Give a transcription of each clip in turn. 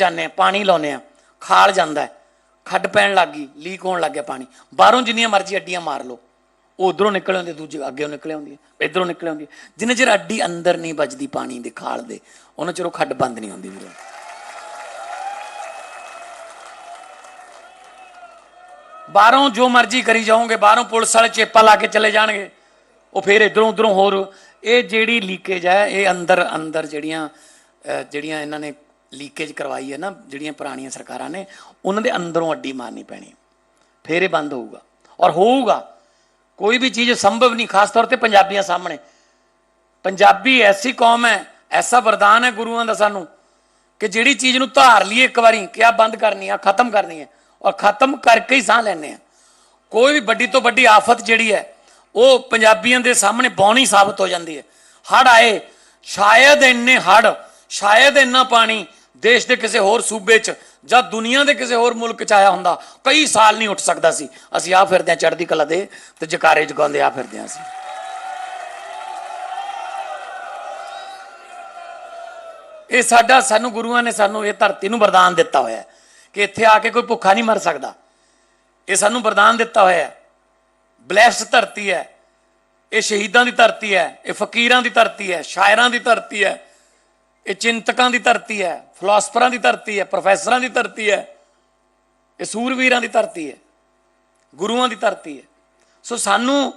ਜਾਂਦੇ ਆ ਪਾਣੀ ਲਾਉਨੇ ਆ ਖਾਲ ਜਾਂਦਾ ਖੱਡ ਪੈਣ ਲੱਗ ਗਈ ਲੀਕ ਹੋਣ ਲੱਗ ਗਿਆ ਪਾਣੀ। ਬਾਹਰੋਂ ਜਿੰਨੀਆਂ ਮਰਜ਼ੀ ਅੱਡੀਆਂ ਮਾਰ ਲਓ ਉਧਰੋਂ ਨਿਕਲ ਆਉਂਦੀ ਦੂਜੇ ਅੱਗੇੋਂ ਨਿਕਲ ਆਉਂਦੀ ਹੈ ਇਧਰੋਂ ਨਿਕਲ ਆਉਂਦੀ। ਹੈ ਜਿੰਨੇ ਚਿਰ ਅੱਡੀ ਅੰਦਰ ਨਹੀਂ ਵੱਜਦੀ ਪਾਣੀ ਦੇ ਖਾਲ ਦੇ ਉਹਨਾਂ ਚਿਰ ਉਹ ਖੱਡ ਬੰਦ ਨਹੀਂ ਹੁੰਦੀ ਵੀਰੇ। ਬਾਹਰੋਂ ਜੋ ਮਰਜ਼ੀ ਕਰੀ ਜਾਓਗੇ ਬਾਹਰੋਂ ਪੁਲਿਸ ਵਾਲੇ ਚੇਪਾ ਲਾ ਕੇ ਚਲੇ ਜਾਣਗੇ ਉਹ ਫੇਰ ਇਧਰੋਂ ਉਧਰੋਂ ਹੋਰ ਇਹ ਜਿਹੜੀ ਲੀਕੇਜ ਹੈ ਇਹ ਅੰਦਰ ਅੰਦਰ ਜਿਹੜੀਆਂ ਅਹ, ਜਿਹੜੀਆਂ ਇਹਨਾਂ ਨੇ ਲੀਕੇਜ ਕਰਵਾਈ ਹੈ ਨਾ, ਜਿਹੜੀਆਂ ਪੁਰਾਣੀਆਂ ਸਰਕਾਰਾਂ ਨੇ, ਉਹਨਾਂ ਦੇ ਅੰਦਰੋਂ ਅੱਡੀ ਮਾਰਨੀ ਪੈਣੀ ਫਿਰ ਇਹ ਬੰਦ ਹੋਊਗਾ। ਔਰ ਹੋਊਗਾ, ਕੋਈ ਵੀ ਚੀਜ਼ ਸੰਭਵ ਨਹੀਂ, ਖਾਸ ਤੌਰ ਤੇ ਪੰਜਾਬੀਆਂ ਸਾਹਮਣੇ। ਪੰਜਾਬੀ ਐਸੀ ਕੌਮ ਹੈ, ਐਸਾ ਵਰਦਾਨ ਹੈ ਗੁਰੂਆਂ ਦਾ ਸਾਨੂੰ, ਕਿ ਜਿਹੜੀ ਚੀਜ਼ ਨੂੰ ਧਾਰ ਲਈਏ ਇੱਕ ਵਾਰੀ, ਕਿ ਆ ਬੰਦ ਕਰਨੀ ਆ ਖਤਮ ਕਰਨੀ ਹੈ ਔਰ ਖਤਮ ਕਰਕੇ ਹੀ ਸਾਹ ਲੈਣੇ ਆ। ਕੋਈ ਵੀ ਵੱਡੀ ਤੋਂ ਵੱਡੀ ਆਫਤ ਜਿਹੜੀ ਹੈ, ਉਹ ਪੰਜਾਬੀਆਂ ਦੇ ਸਾਹਮਣੇ ਬੌਣੀ ਸਾਬਤ ਹੋ ਜਾਂਦੀ ਹੈ। ਹੜ ਆਏ, ਸ਼ਾਇਦ ਇੰਨੇ ਹੜ ਸ਼ਾਇਦ ਇੰਨਾ ਪਾਣੀ ਦੇਸ਼ ਦੇ ਕਿਸੇ ਹੋਰ ਸੂਬੇ 'ਚ ਜਾਂ ਦੁਨੀਆ ਦੇ ਕਿਸੇ ਹੋਰ ਮੁਲਕ 'ਚ ਆਇਆ ਹੁੰਦਾ, ਕਈ ਸਾਲ ਨਹੀਂ ਉੱਠ ਸਕਦਾ ਸੀ। ਅਸੀਂ ਆ ਫਿਰਦੇ ਆ ਚੜ੍ਹਦੀ ਕਲਾ ਦੇ ਤੇ ਜਕਾਰੇ ਜਗਾਉਂਦੇ ਆ ਫਿਰਦੇ ਆ ਅਸੀਂ। ਇਹ ਸਾਡਾ, ਸਾਨੂੰ ਗੁਰੂਆਂ ਨੇ ਸਾਨੂੰ ਇਹ ਧਰਤੀ ਨੂੰ ਵਰਦਾਨ ਦਿੱਤਾ ਹੋਇਆ ਕਿ ਇੱਥੇ ਆ ਕੇ ਕੋਈ ਭੁੱਖਾ ਨਹੀਂ ਮਰ ਸਕਦਾ। ਇਹ ਸਾਨੂੰ ਵਰਦਾਨ ਦਿੱਤਾ ਹੋਇਆ ਹੈ। ਬਲੈਸਡ ਧਰਤੀ ਹੈ। ਇਹ ਸ਼ਹੀਦਾਂ ਦੀ ਧਰਤੀ ਹੈ। ਇਹ ਫਕੀਰਾਂ ਦੀ ਧਰਤੀ ਹੈ। ਸ਼ਾਇਰਾਂ ਦੀ ਧਰਤੀ ਹੈ। ਇਹ ਚਿੰਤਕਾਂ ਦੀ ਧਰਤੀ ਹੈ। ਫਿਲਾਸਫਰਾਂ ਦੀ ਧਰਤੀ ਹੈ ਪ੍ਰੋਫੈਸਰਾਂ ਦੀ ਧਰਤੀ ਹੈ, ਇਹ ਸੂਰਵੀਰਾਂ ਦੀ ਧਰਤੀ ਹੈ, ਗੁਰੂਆਂ ਦੀ ਧਰਤੀ ਹੈ। ਸੋ ਸਾਨੂੰ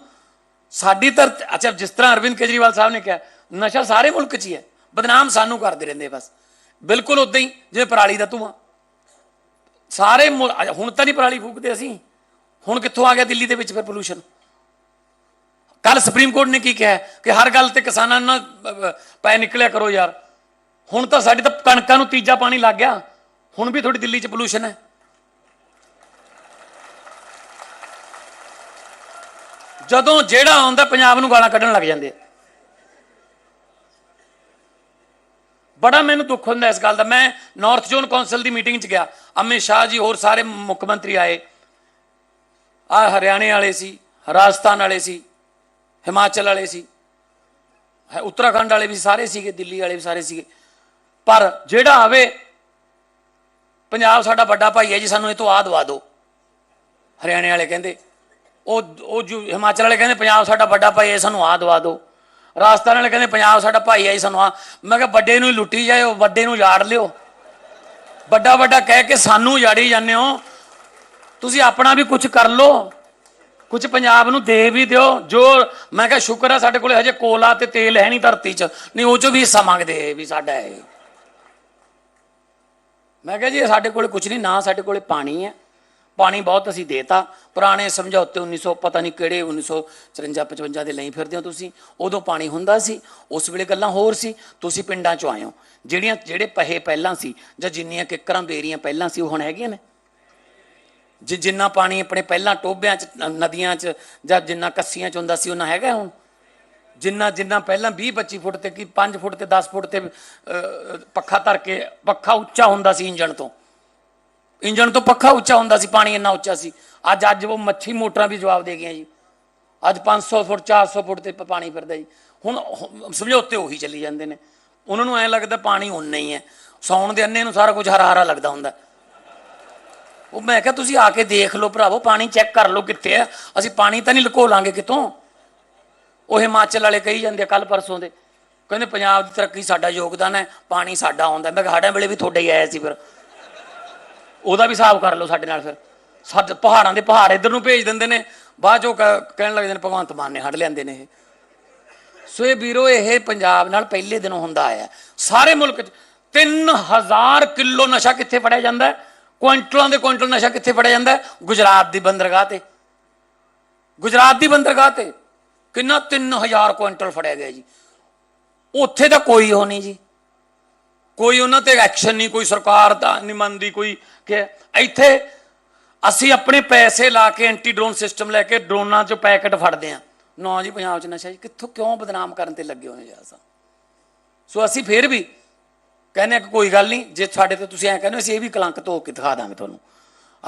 ਸਾਡੀ ਧਰਤੀ, ਅੱਛਾ, ਜਿਸ ਤਰ੍ਹਾਂ ਅਰਵਿੰਦ ਕੇਜਰੀਵਾਲ ਸਾਹਿਬ ਨੇ ਕਿਹਾ, ਨਸ਼ਾ ਸਾਰੇ ਮੁਲਕ 'ਚ ਹੀ ਹੈ, ਬਦਨਾਮ ਸਾਨੂੰ ਕਰਦੇ ਰਹਿੰਦੇ ਬਸ। ਬਿਲਕੁਲ ਉਦਾਂ ਹੀ, ਜਿਵੇਂ ਪਰਾਲੀ ਦਾ ਧੂਆਂ। ਸਾਰੇ ਮੁਲ- ਹੁਣ ਤਾਂ ਨਹੀਂ ਪਰਾਲੀ ਫੂਕਦੇ ਅਸੀਂ, ਹੁਣ ਕਿੱਥੋਂ ਆ ਗਿਆ ਦਿੱਲੀ ਦੇ ਵਿੱਚ ਫਿਰ ਪੋਲੂਸ਼ਨ ਕੱਲ ਸੁਪਰੀਮ ਕੋਰਟ ਨੇ ਕੀ ਕਿਹਾ ਕਿ ਹਰ ਗੱਲ ਤੇ ਕਿਸਾਨਾਂ ਨਾਲ ਪੈ ਨਿਕਲਿਆ ਕਰੋ ਯਾਰ। ਹੁਣ ਤਾਂ ਸਾਡੀ ਤਾਂ ਕਣਕਾਂ ਨੂੰ ਤੀਜਾ ਪਾਣੀ ਲੱਗ ਗਿਆ। ਹੁਣ ਵੀ ਥੋੜੀ ਦਿੱਲੀ 'ਚ ਪੋਲੂਸ਼ਨ ਹੈ। ਜਦੋਂ ਜਿਹੜਾ ਆਉਂਦਾ ਪੰਜਾਬ ਨੂੰ ਗਾਲਾਂ ਕੱਢਣ ਲੱਗ ਜਾਂਦੇ ਬੜਾ ਮੈਨੂੰ ਦੁੱਖ ਹੁੰਦਾ ਇਸ ਗੱਲ ਦਾ। ਮੈਂ ਨਾਰਥ ਜ਼ੋਨ ਕੌਂਸਲ ਦੀ ਮੀਟਿੰਗ 'ਚ ਗਿਆ। ਅਮਿਤ ਸ਼ਾਹ ਜੀ ਹੋਰ ਸਾਰੇ ਮੁੱਖ ਮੰਤਰੀ ਆਏ। ਆ ਹਰਿਆਣੇ ਵਾਲੇ ਸੀ, ਰਾਜਸਥਾਨ ਵਾਲੇ ਸੀ, ਹਿਮਾਚਲ ਵਾਲੇ ਸੀ ਉੱਤਰਾਖੰਡ ਵਾਲੇ ਵੀ ਸਾਰੇ ਸੀਗੇ, ਦਿੱਲੀ ਵਾਲੇ ਵੀ ਸਾਰੇ ਸੀਗੇ। ਪਰ ਜਿਹੜਾ ਆਵੇ, ਪੰਜਾਬ ਸਾਡਾ ਵੱਡਾ ਭਾਈ ਹੈ ਜੀ, ਸਾਨੂੰ ਇਹ ਤੋਂ ਆ ਦਵਾ ਦਿਓ। ਹਰਿਆਣੇ ਵਾਲੇ ਕਹਿੰਦੇ, ਉਹ ਉਹ ਜੋ, ਹਿਮਾਚਲ ਵਾਲੇ ਕਹਿੰਦੇ, ਪੰਜਾਬ ਸਾਡਾ ਵੱਡਾ ਭਾਈ ਹੈ, ਸਾਨੂੰ ਆ ਦਵਾ ਦਿਓ। ਰਾਜਸਥਾਨ ਵਾਲੇ ਕਹਿੰਦੇ, ਪੰਜਾਬ ਸਾਡਾ ਭਾਈ ਹੈ ਜੀ, ਸਾਨੂੰ ਆ ਮੈਂ ਕਿਹਾ, ਵੱਡੇ ਨੂੰ ਹੀ ਲੁੱਟੀ ਜਾਇਓ, ਵੱਡੇ ਨੂੰ ਯਾੜ ਲਿਓ। ਵੱਡਾ ਵੱਡਾ ਕਹਿ ਕੇ ਸਾਨੂੰ ਯਾੜੀ ਜਾਂਦੇ ਹੋ। ਤੁਸੀਂ ਆਪਣਾ ਵੀ ਕੁਝ ਕਰ ਲਓ। ਕੁਝ ਪੰਜਾਬ ਨੂੰ ਦੇ ਵੀ ਦਿਓ। ਜੋ, ਮੈਂ ਕਿਹਾ, ਸ਼ੁਕਰ ਹੈ ਸਾਡੇ ਕੋਲੇ ਹਜੇ ਕੋਲਾ ਤੇ ਤੇਲ ਹੈ ਨਹੀਂ ਧਰਤੀ 'ਚ। ਨਹੀਂ, ਉਹ 'ਚੋਂ ਵੀ ਹਿੱਸਾ ਮੰਗਦੇ ਇਹ ਵੀ ਸਾਡਾ ਹੈ ਮੈਂ ਕਿਹਾ ਜੀ ਸਾਡੇ ਕੋਲੇ ਕੁਝ ਨਹੀਂ, ਨਾ ਸਾਡੇ ਕੋਲੇ ਪਾਣੀ ਹੈ। ਪਾਣੀ ਬਹੁਤ ਅਸੀਂ ਦੇਤਾ। ਪੁਰਾਣੇ ਸਮਝੌਤੇ 1900 ਪਤਾ ਨਹੀਂ ਕਿਹੜੇ 1954 55 ਦੇ ਲਈ ਫਿਰਦੇ ਹੋ ਤੁਸੀਂ। ਉਦੋਂ ਪਾਣੀ ਹੁੰਦਾ ਸੀ, ਉਸ ਵੇਲੇ ਗੱਲਾਂ ਹੋਰ ਸੀ। ਤੁਸੀਂ ਪਿੰਡਾਂ 'ਚੋਂ ਆਏ ਹੋ। ਜਿਹੜੀਆਂ, ਜਿਹੜੇ ਪਹੇ ਪਹਿਲਾਂ ਸੀ, ਜਾਂ ਜਿੰਨੀਆਂ ਕਿੱਕਰਾਂ ਬੇਰੀਆਂ ਪਹਿਲਾਂ ਸੀ, ਉਹ ਹੁਣ ਹੈਗੀਆਂ ਨੇ? ਜਿ, ਜਿੰਨਾ ਪਾਣੀ ਆਪਣੇ ਪਹਿਲਾਂ ਟੋਬਿਆਂ 'ਚ ਨਦੀਆਂ 'ਚ, ਜਾਂ ਜਿੰਨਾ ਕੱਸੀਆਂ 'ਚ ਹੁੰਦਾ ਸੀ, ਉਹਨਾਂ ਹੈਗਾ ਹੁਣ? ਜਿੰਨਾ ਜਿੰਨਾ ਪਹਿਲਾਂ 20 25 ਫੁੱਟ ਤੇ ਕੀ 5 ਫੁੱਟ ਤੇ 10 ਫੁੱਟ ਤੇ ਪੱਖਾ ਧਰ ਕੇ ਪੱਖਾ ਉੱਚਾ ਹੁੰਦਾ ਸੀ ਇੰਜਣ ਤੋਂ। ਇੰਜਣ ਤੋਂ ਪੱਖਾ ਉੱਚਾ ਹੁੰਦਾ ਸੀ, ਪਾਣੀ ਇੰਨਾ ਉੱਚਾ ਸੀ। ਅੱਜ ਅੱਜ ਉਹ ਮੱਛੀ ਮੋਟਰਾਂ ਵੀ ਜਵਾਬ ਦੇ ਗਈਆਂ ਜੀ। ਅੱਜ 500 ਫੁੱਟ 400 ਫੁੱਟ ਤੇ ਪਾਣੀ ਫਿਰਦਾ ਜੀ। ਹੁਣ ਸਮਝੌਤੇ ਉਹੀ ਚੱਲੀ ਜਾਂਦੇ ਨੇ। ਉਹਨਾਂ ਨੂੰ ਐ ਲੱਗਦਾ ਪਾਣੀ ਉਨਾ ਹੀ ਹੈ। ਸੌਣ ਦੇ ਅੰਨੇ ਨੂੰ ਸਾਰਾ ਕੁਝ ਹਰਾ ਹਰਾ ਲੱਗਦਾ ਹੁੰਦਾ। ਉਹ ਮੈਂ ਕਿਹਾ, ਤੁਸੀਂ ਆ ਕੇ ਦੇਖ ਲਓ ਭਰਾਵੋ, ਪਾਣੀ ਚੈੱਕ ਕਰ ਲਓ ਕਿੱਥੇ ਆ ਅਸੀਂ ਪਾਣੀ ਤਾਂ ਨਹੀਂ ਲੁਕੋ ਲਾਂਗੇ ਕਿਤੋਂ? ਉਹ ਹਿਮਾਚਲ ਵਾਲੇ ਕਹੀ ਜਾਂਦੇ ਕੱਲ ਪਰਸੋਂ ਦੇ। ਕਹਿੰਦੇ ਪੰਜਾਬ ਦੀ ਤਰੱਕੀ ਸਾਡਾ ਯੋਗਦਾਨ ਹੈ, ਪਾਣੀ ਸਾਡਾ ਆਉਂਦਾ। ਮੈਂ ਕਿਹਾ, ਸਾਡਾ ਵੇਲੇ ਵੀ ਤੁਹਾਡੇ ਹੀ ਆਇਆ ਸੀ ਫਿਰ। ਉਹਦਾ ਵੀ ਹਿਸਾਬ ਕਰ ਲਓ ਸਾਡੇ ਨਾਲ ਫਿਰ। ਸਾਡੇ ਪਹਾੜਾਂ ਦੇ ਪਹਾੜ ਇੱਧਰ ਨੂੰ ਭੇਜ ਦਿੰਦੇ ਨੇ। ਬਾਅਦ ਚੋਂ ਕ- ਕਹਿਣ ਲੱਗਦੇ ਨੇ, ਭਗਵੰਤ ਮਾਨ ਨੇ ਹੱਡ ਲੈਂਦੇ ਨੇ ਇਹ। ਸੋ ਇਹ ਵੀਰੋ, ਇਹ ਪੰਜਾਬ ਨਾਲ ਪਹਿਲੇ ਦਿਨੋਂ ਹੁੰਦਾ ਆਇਆ। ਸਾਰੇ ਮੁਲਕ 'ਚ 3000 ਕਿਲੋ ਨਸ਼ਾ ਕਿੱਥੇ ਫੜਿਆ ਜਾਂਦਾ ਹੈ? ਕੁਇੰਟਲਾਂ ਦੇ ਕੁਇੰਟਲ ਨਸ਼ਾ ਕਿੱਥੇ ਫੜਿਆ ਜਾਂਦਾ ਹੈ? ਗੁਜਰਾਤ ਦੀ ਬੰਦਰਗਾਹ ਤੇ। ਗੁਜਰਾਤ ਦੀ ਬੰਦਰਗਾਹ ਤੇ। ਕਿੰਨਾ 3000 ਕੁਇੰਟਲ ਫੜਿਆ ਗਿਆ ਜੀ। ਉੱਥੇ ਤਾਂ ਕੋਈ ਹੋ ਨਹੀਂ ਜੀ। ਕੋਈ ਉਹਨਾਂ ਤੇ ਐਕਸ਼ਨ ਨਹੀਂ ਕੋਈ ਸਰਕਾਰ ਦਾ ਨਹੀਂ ਮੰਨਦੀ ਕੋਈ ਕਿ ਇੱਥੇ ਅਸੀਂ ਆਪਣੇ ਪੈਸੇ ਲਾ ਕੇ ਐਂਟੀ ਡਰੋਨ ਸਿਸਟਮ ਲੈ ਕੇ ਡਰੋਨਾਂ 'ਚੋਂ ਪੈਕਟ ਫੜਦੇ ਆ ਨਾ ਜੀ ਪੰਜਾਬ 'ਚ ਨਸ਼ਾ ਜੀ ਕਿੱਥੋਂ ਕਿਉਂ ਬਦਨਾਮ ਕਰਨ ਤੇ ਲੱਗੇ ਹੋਏ ਯਾਰ ਸੋ ਅਸੀਂ ਫੇਰ ਵੀ ਕਹਿੰਦੇ ਆ ਕਿ ਕੋਈ ਗੱਲ ਨਹੀਂ ਜੇ ਸਾਡੇ ਤੇ ਤੁਸੀਂ ਐ ਕਹਿੰਦੇ ਹੋ, ਅਸੀਂ ਇਹ ਵੀ ਕਲੰਕ ਧੋ ਕੇ ਦਿਖਾ ਦਾਂਗੇ ਤੁਹਾਨੂੰ।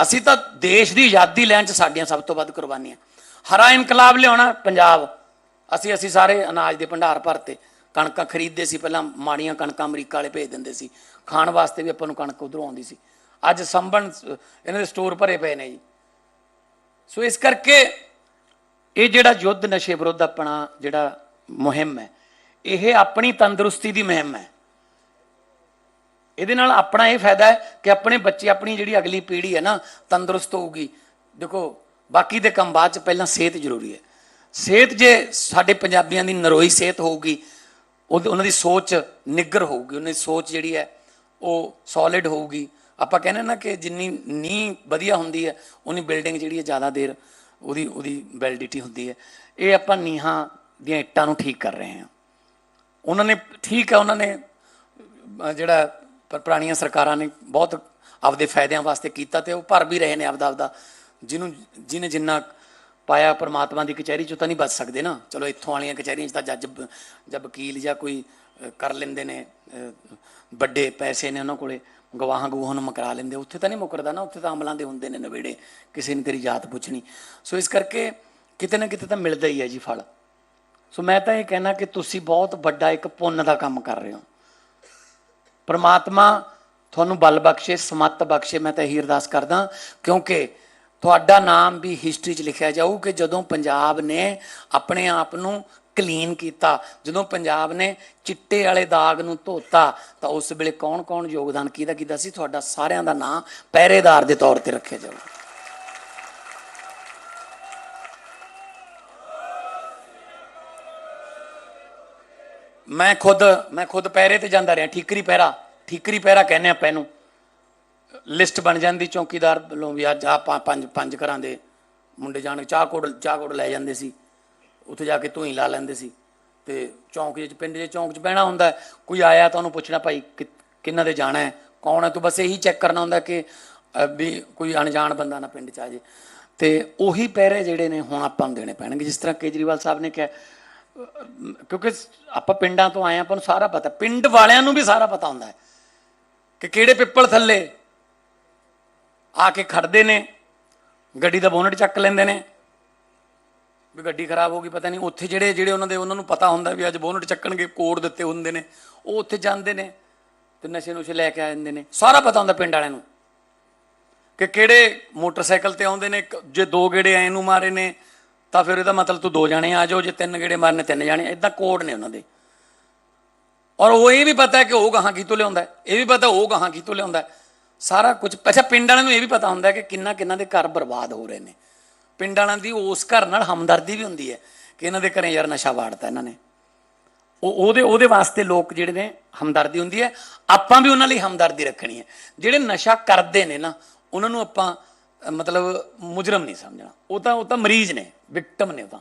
ਅਸੀਂ ਤਾਂ ਦੇਸ਼ ਦੀ ਆਜ਼ਾਦੀ ਲੈਣ 'ਚ ਸਾਡੀਆਂ ਸਭ ਤੋਂ ਵੱਧ ਕੁਰਬਾਨੀਆਂ। ਹਰਾ ਇਨਕਲਾਬ ਲਿਆਉਣਾ ਪੰਜਾਬ ਅਸੀਂ ਅਸੀਂ ਸਾਰੇ ਅਨਾਜ ਦੇ ਭੰਡਾਰ ਭਰਤੇ, ਕਣਕਾਂ ਖਰੀਦਦੇ ਸੀ, ਪਹਿਲਾਂ ਮਾੜੀਆਂ ਕਣਕਾਂ ਅਮਰੀਕਾ ਵਾਲੇ ਭੇਜ ਦਿੰਦੇ ਸੀ। ਖਾਣ ਵਾਸਤੇ ਵੀ ਆਪਾਂ ਨੂੰ ਕਣਕ ਉਧਰੋਂ ਆਉਂਦੀ ਸੀ। ਅੱਜ ਸੰਭਣ, ਇਹਨਾਂ ਦੇ ਸਟੋਰ ਭਰੇ ਪਏ ਨੇ ਜੀ। ਸੋ ਇਸ ਕਰਕੇ ਇਹ ਜਿਹੜਾ ਯੁੱਧ ਨਸ਼ੇ ਵਿਰੁੱਧ ਆਪਣਾ ਜਿਹੜਾ ਮੁਹਿੰਮ ਹੈ, ਇਹ ਆਪਣੀ ਤੰਦਰੁਸਤੀ ਦੀ ਮੁਹਿੰਮ ਹੈ। ਇਹਦੇ ਨਾਲ ਆਪਣਾ ਇਹ ਫਾਇਦਾ ਹੈ ਕਿ ਆਪਣੇ ਬੱਚੇ, ਆਪਣੀ ਜਿਹੜੀ ਅਗਲੀ ਪੀੜ੍ਹੀ ਹੈ ਨਾ, ਤੰਦਰੁਸਤ ਹੋਊਗੀ। ਦੇਖੋ, ਬਾਕੀ ਦੇ ਕੰਮ ਬਾਅਦ ਚ ਪਹਿਲਾਂ ਸਿਹਤ ਜ਼ਰੂਰੀ ਹੈ। ਸਿਹਤ ਜੇ ਸਾਡੇ ਪੰਜਾਬੀਆਂ ਦੀ ਨਰੋਈ ਸਿਹਤ ਹੋਊਗੀ ਉਹਨਾਂ ਦੀ ਸੋਚ ਨਿੱਗਰ ਹੋਊਗੀ, ਉਹਨਾਂ ਦੀ ਸੋਚ ਜਿਹੜੀ ਹੈ ਉਹ ਸੋਲਿਡ ਹੋਊਗੀ। ਆਪਾਂ ਕਹਿੰਦੇ ਨਾ ਕਿ ਜਿੰਨੀ ਨੀਂਹ ਵਧੀਆ ਹੁੰਦੀ ਹੈ, ਉਨੀ ਬਿਲਡਿੰਗ ਜਿਹੜੀ ਹੈ ਜ਼ਿਆਦਾ ਦੇਰ ਉਹਦੀ ਉਹਦੀ ਵੈਲਿਡਿਟੀ ਹੁੰਦੀ ਹੈ। ਇਹ ਆਪਾਂ ਨੀਹਾਂ ਦੀਆਂ ਇੱਟਾਂ ਨੂੰ ਠੀਕ ਕਰ ਰਹੇ ਹਾਂ। ਉਹਨਾਂ ਨੇ ਠੀਕ ਹੈ, ਉਹਨਾਂ ਨੇ ਜਿਹੜਾ ਪੁਰਾਣੀਆਂ ਸਰਕਾਰਾਂ ਨੇ ਬਹੁਤ ਆਪਦੇ ਫਾਇਦਿਆਂ ਵਾਸਤੇ ਕੀਤਾ ਤੇ ਉਹ ਭਰ ਵੀ ਰਹੇ ਨੇ ਆਪਦਾ ਆਪਦਾ ਜਿਹਨੂੰ, ਜਿਹਨੇ ਜਿੰਨਾ ਪਾਇਆ ਪਰਮਾਤਮਾ ਦੀ ਕਚਹਿਰੀ ਚੋਂ ਤਾਂ ਨਹੀਂ ਬਚ ਸਕਦੇ ਨਾ। ਚਲੋ ਇੱਥੋਂ ਵਾਲੀਆਂ ਕਚਹਿਰੀਆਂ 'ਚ ਤਾਂ ਜੱਜ ਜਾਂ ਵਕੀਲ ਜਾਂ ਕੋਈ ਕਰ ਲੈਂਦੇ ਨੇ ਵੱਡੇ ਪੈਸੇ ਨੇ ਉਹਨਾਂ ਕੋਲੇ, ਗਵਾਹਾਂ ਗਵਾਹਾਂ ਨੂੰ ਮੁਕਰਾ ਲੈਂਦੇ। ਉੱਥੇ ਤਾਂ ਨਹੀਂ ਮੁਕਰਦਾ ਨਾ, ਉੱਥੇ ਤਾਂ ਅਮਲਾਂ ਦੇ ਹੁੰਦੇ ਨੇ ਨਵੇੜੇ, ਕਿਸੇ ਨੇ ਤੇਰੀ ਜਾਤ ਪੁੱਛਣੀ। ਸੋ ਇਸ ਕਰਕੇ ਕਿਤੇ ਨਾ ਕਿਤੇ ਤਾਂ ਮਿਲਦਾ ਹੀ ਹੈ ਜੀ ਫਲ। ਸੋ ਮੈਂ ਤਾਂ ਇਹ ਕਹਿਣਾ ਕਿ ਤੁਸੀਂ ਬਹੁਤ ਵੱਡਾ ਇੱਕ ਪੁੰਨ ਦਾ ਕੰਮ ਕਰ ਰਹੇ ਹੋ। ਪਰਮਾਤਮਾ ਤੁਹਾਨੂੰ ਬਲ ਬਖਸ਼ੇ, ਸਮੱਤ ਬਖਸ਼ੇ, ਮੈਂ ਤਾਂ ਇਹੀ ਅਰਦਾਸ ਕਰਦਾ, ਕਿਉਂਕਿ ਤੁਹਾਡਾ ਨਾਮ ਵੀ ਹਿਸਟਰੀ 'ਚ ਲਿਖਿਆ ਜਾਊ ਕਿ ਜਦੋਂ ਪੰਜਾਬ ਨੇ ਆਪਣੇ ਆਪ ਨੂੰ ਕਲੀਨ ਕੀਤਾ, ਜਦੋਂ ਪੰਜਾਬ ਨੇ ਚਿੱਟੇ ਵਾਲੇ ਦਾਗ ਨੂੰ ਧੋਤਾ, ਤਾਂ ਉਸ ਵੇਲੇ ਕੌਣ-ਕੌਣ ਯੋਗਦਾਨ ਕਿਹਦਾ ਕੀਤਾ ਸੀ? ਤੁਹਾਡਾ ਸਾਰਿਆਂ ਦਾ ਨਾਮ ਪਹਿਰੇਦਾਰ ਦੇ ਤੌਰ ਤੇ ਰੱਖਿਆ ਜਾਊਗਾ ਮੈਂ ਖੁਦ ਮੈਂ ਖੁਦ ਪਹਿਰੇ ਤੇ ਜਾਂਦਾ ਰਿਹਾ, ਠੀਕਰੀ ਪਹਿਰਾ ਠੀਕਰੀ ਪਹਿਰਾ ਕਹਿੰਦੇ ਆਪਾਂ ਇਹਨੂੰ। ਲਿਸਟ ਬਣ ਜਾਂਦੀ ਚੌਕੀਦਾਰ ਵੱਲੋਂ ਵੀ ਅੱਜ ਆ ਪੰਜ ਪੰਜ ਘਰਾਂ ਦੇ ਮੁੰਡੇ ਜਾਣ ਚਾਹ ਕੋੜ ਚਾਹ ਕੋੜ ਲੈ ਜਾਂਦੇ ਸੀ। ਉੱਥੇ ਜਾ ਕੇ ਧੂਈ ਲਾ ਲੈਂਦੇ ਸੀ। ਤੇ ਚੌਂਕ ਵਿੱਚ ਪਿੰਡ ਦੇ ਚੌਂਕ 'ਚ ਬਹਿਣਾ ਹੁੰਦਾ ਕੋਈ ਆਇਆ ਤਾਂ ਉਹਨੂੰ ਪੁੱਛਣਾ ਭਾਈ ਕਿ- ਕਿਹਨਾਂ ਦੇ ਜਾਣਾ ਹੈ? ਕੌਣ ਹੈ? ਤੂੰ ਬਸ ਇਹੀ ਚੈੱਕ ਕਰਨਾ ਹੁੰਦਾ ਕਿ ਵੀ ਕੋਈ ਅਣਜਾਣ ਬੰਦਾ ਨਾ ਪਿੰਡ 'ਚ ਆ ਜੇ। ਤੇ ਉਹੀ ਪਹਿਰੇ ਜਿਹੜੇ ਨੇ ਹੁਣ ਆਪਾਂ ਨੂੰ ਦੇਣੇ ਪੈਣਗੇ। ਜਿਸ ਤਰ੍ਹਾਂ ਕੇਜਰੀਵਾਲ ਸਾਹਿਬ ਨੇ ਕਿਹਾ ਕਿਉਂਕਿ ਆਪਾਂ ਪਿੰਡਾਂ ਤੋਂ ਆਏ ਹਾਂ, ਆਪਾਂ ਨੂੰ ਸਾਰਾ ਪਤਾ ਪਿੰਡ ਵਾਲਿਆਂ ਨੂੰ ਵੀ ਸਾਰਾ ਪਤਾ ਹੁੰਦਾ ਹੈ ਕਿ ਕਿਹੜੇ ਪਿੱਪਲ ਥੱਲੇ ਆ ਕੇ ਖੜਦੇ ਨੇ, ਗੱਡੀ ਦਾ ਬੋਨਟ ਚੱਕ ਲੈਂਦੇ ਨੇ। ਵੀ ਗੱਡੀ ਖਰਾਬ ਹੋ ਗਈ, ਪਤਾ ਨਹੀਂ ਉੱਥੇ ਜਿਹੜੇ ਜਿਹੜੇ ਉਹਨਾਂ ਦੇ, ਉਹਨਾਂ ਨੂੰ ਪਤਾ ਹੁੰਦਾ ਵੀ ਅੱਜ ਬੋਨਟ ਚੱਕਣਗੇ, ਕੋਡ ਦਿੱਤੇ ਹੁੰਦੇ ਨੇ। ਉਹ ਉੱਥੇ ਜਾਂਦੇ ਨੇ ਤੇ ਨਸ਼ੇ ਨੁਸ਼ੇ ਲੈ ਕੇ ਆ ਜਾਂਦੇ ਨੇ। ਸਾਰਾ ਪਤਾ ਹੁੰਦਾ ਪਿੰਡ ਵਾਲਿਆਂ ਨੂੰ ਕਿ ਕਿਹੜੇ ਮੋਟਰਸਾਈਕਲ ਤੇ ਆਉਂਦੇ ਨੇ ਕ- ਜੇ ਦੋ ਗੇੜੇ ਐ ਨੂੰ ਮਾਰੇ ਨੇ, ਤਾਂ ਫਿਰ ਇਹਦਾ ਮਤਲਬ ਤੂੰ ਦੋ ਜਾਣੇ ਆ ਜਾਓ, ਜੇ ਤਿੰਨ ਗੇੜੇ ਮਾਰਨੇ, ਤਿੰਨ ਜਾਣੇ ਇਦਾਂ ਕੋਡ ਨੇ ਉਹਨਾਂ ਦੇ। ਔਰ ਉਹ ਇਹ ਵੀ ਪਤਾ ਹੈ ਕਿ ਉਹ ਗਾਹਾਂ ਕੀ ਤੋਂ ਲਿਆਉਂਦਾ ਇਹ ਵੀ ਪਤਾ ਉਹ ਗਾਹਾਂ ਕਿਤੋਂ ਲਿਆਉਂਦਾ ਸਾਰਾ ਕੁਝ। ਅੱਛਾ, ਪਿੰਡ ਵਾਲਿਆਂ ਨੂੰ ਇਹ ਵੀ ਪਤਾ ਹੁੰਦਾ ਕਿ ਕਿੰਨਾ ਕਿੰਨਾ ਦੇ ਘਰ ਬਰਬਾਦ ਹੋ ਰਹੇ ਨੇ। ਪਿੰਡ ਵਾਲਿਆਂ ਦੀ ਉਸ ਘਰ ਨਾਲ ਹਮਦਰਦੀ ਵੀ ਹੁੰਦੀ ਹੈ ਕਿ ਇਹਨਾਂ ਦੇ ਘਰੇ ਯਾਰ ਨਸ਼ਾ ਵਾੜਤਾ ਇਹਨਾਂ ਨੇ। ਉਹ ਉਹਦੇ ਉਹਦੇ ਵਾਸਤੇ ਲੋਕ ਜਿਹੜੇ ਨੇ ਹਮਦਰਦੀ ਹੁੰਦੀ ਹੈ। ਆਪਾਂ ਵੀ ਉਹਨਾਂ ਲਈ ਹਮਦਰਦੀ ਰੱਖਣੀ ਹੈ। ਜਿਹੜੇ ਨਸ਼ਾ ਕਰਦੇ ਨੇ ਨਾ, ਉਹਨਾਂ ਨੂੰ ਆਪਾਂ ਮਤਲਬ ਮੁਜਰਮ ਨਹੀਂ ਸਮਝਣਾ। ਉਹ ਤਾਂ ਉਹ ਤਾਂ ਮਰੀਜ਼ ਨੇ, ਵਿਕਟਮ ਨੇ ਉਹ ਤਾਂ।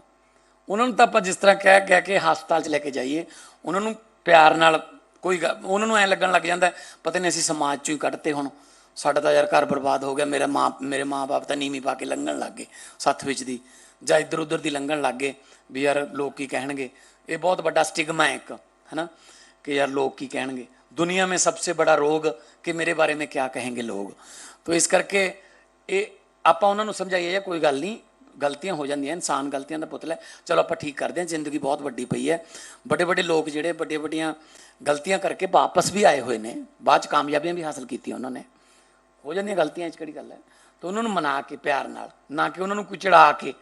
ਉਹਨਾਂ ਨੂੰ ਤਾਂ ਆਪਾਂ ਜਿਸ ਤਰ੍ਹਾਂ ਕਹਿ ਕਹਿ ਕੇ ਹਸਪਤਾਲ 'ਚ ਲੈ ਕੇ ਜਾਈਏ, ਉਹਨਾਂ ਨੂੰ ਪਿਆਰ ਨਾਲ ਕੋਈ ਗੱਲ- ਉਹਨਾਂ ਨੂੰ ਐ ਲੱਗਣ ਲੱਗ ਜਾਂਦਾ, ਪਤਾ ਨਹੀਂ ਅਸੀਂ ਸਮਾਜ 'ਚੋਂ ਹੀ ਕੱਢਤੇ ਹੁਣ। ਸਾਡਾ ਤਾਂ ਯਾਰ ਘਰ ਬਰਬਾਦ ਹੋ ਗਿਆ ਮੇਰੇ ਮਾਂ ਮੇਰੇ ਮਾਂ-ਬਾਪ ਤਾਂ ਨੀਵੀਂ ਪਾ ਕੇ ਲੰਘਣ ਲੱਗ ਗਏ ਸੱਥ ਵਿੱਚ ਦੀ ਜਾਂ ਇੱਧਰ ਉੱਧਰ ਦੀ ਲੰਘਣ ਲੱਗ ਗਏ ਵੀ ਯਾਰ ਲੋਕ ਕੀ ਕਹਿਣਗੇ ਇਹ ਬਹੁਤ ਵੱਡਾ ਸਟਿਗਮਾ ਹੈ ਇੱਕ ਹੈਨਾ ਕਿ यार लोग की कहेंगे दुनिया में सबसे बड़ा रोग कि मेरे बारे में क्या कहेंगे लोग तो ਇਸ ਕਰਕੇ ਇਹ ਆਪਾਂ ਉਹਨਾਂ ਨੂੰ ਸਮਝਾਈਏ ਜਾਂ ਕੋਈ ਗੱਲ ਨਹੀਂ ਗਲਤੀਆਂ ਹੋ ਜਾਂਦੀਆਂ ਇਨਸਾਨ ਗਲਤੀਆਂ ਦਾ ਪੁਤਲਾ ਹੈ ਚਲੋ ਆਪਾਂ ਠੀਕ ਕਰਦੇ ਹਾਂ ਜ਼ਿੰਦਗੀ ਬਹੁਤ ਵੱਡੀ ਪਈ ਹੈ ਵੱਡੇ ਵੱਡੇ ਲੋਕ ਜਿਹੜੇ ਵੱਡੇ ਵੱਡੀਆਂ ਗਲਤੀਆਂ ਕਰਕੇ ਵਾਪਸ ਵੀ ਆਏ ਹੋਏ ਨੇ ਬਾਅਦ ਚ ਕਾਮਯਾਬੀਆਂ ਵੀ ਹਾਸਲ ਕੀਤੀਆਂ ਉਹਨਾਂ ਨੇ ਹੋ ਜਾਂਦੀਆਂ ਗਲਤੀਆਂ ਚ ਕਿਹੜੀ ਗੱਲ ਹੈ? ਤਾਂ ਉਹਨਾਂ ਨੂੰ ਮਨਾ ਕੇ ਪਿਆਰ ਨਾਲ, ਨਾ ਕਿ ਉਹਨਾਂ ਨੂੰ ਕੋਈ ਚੜਾ ਕੇ,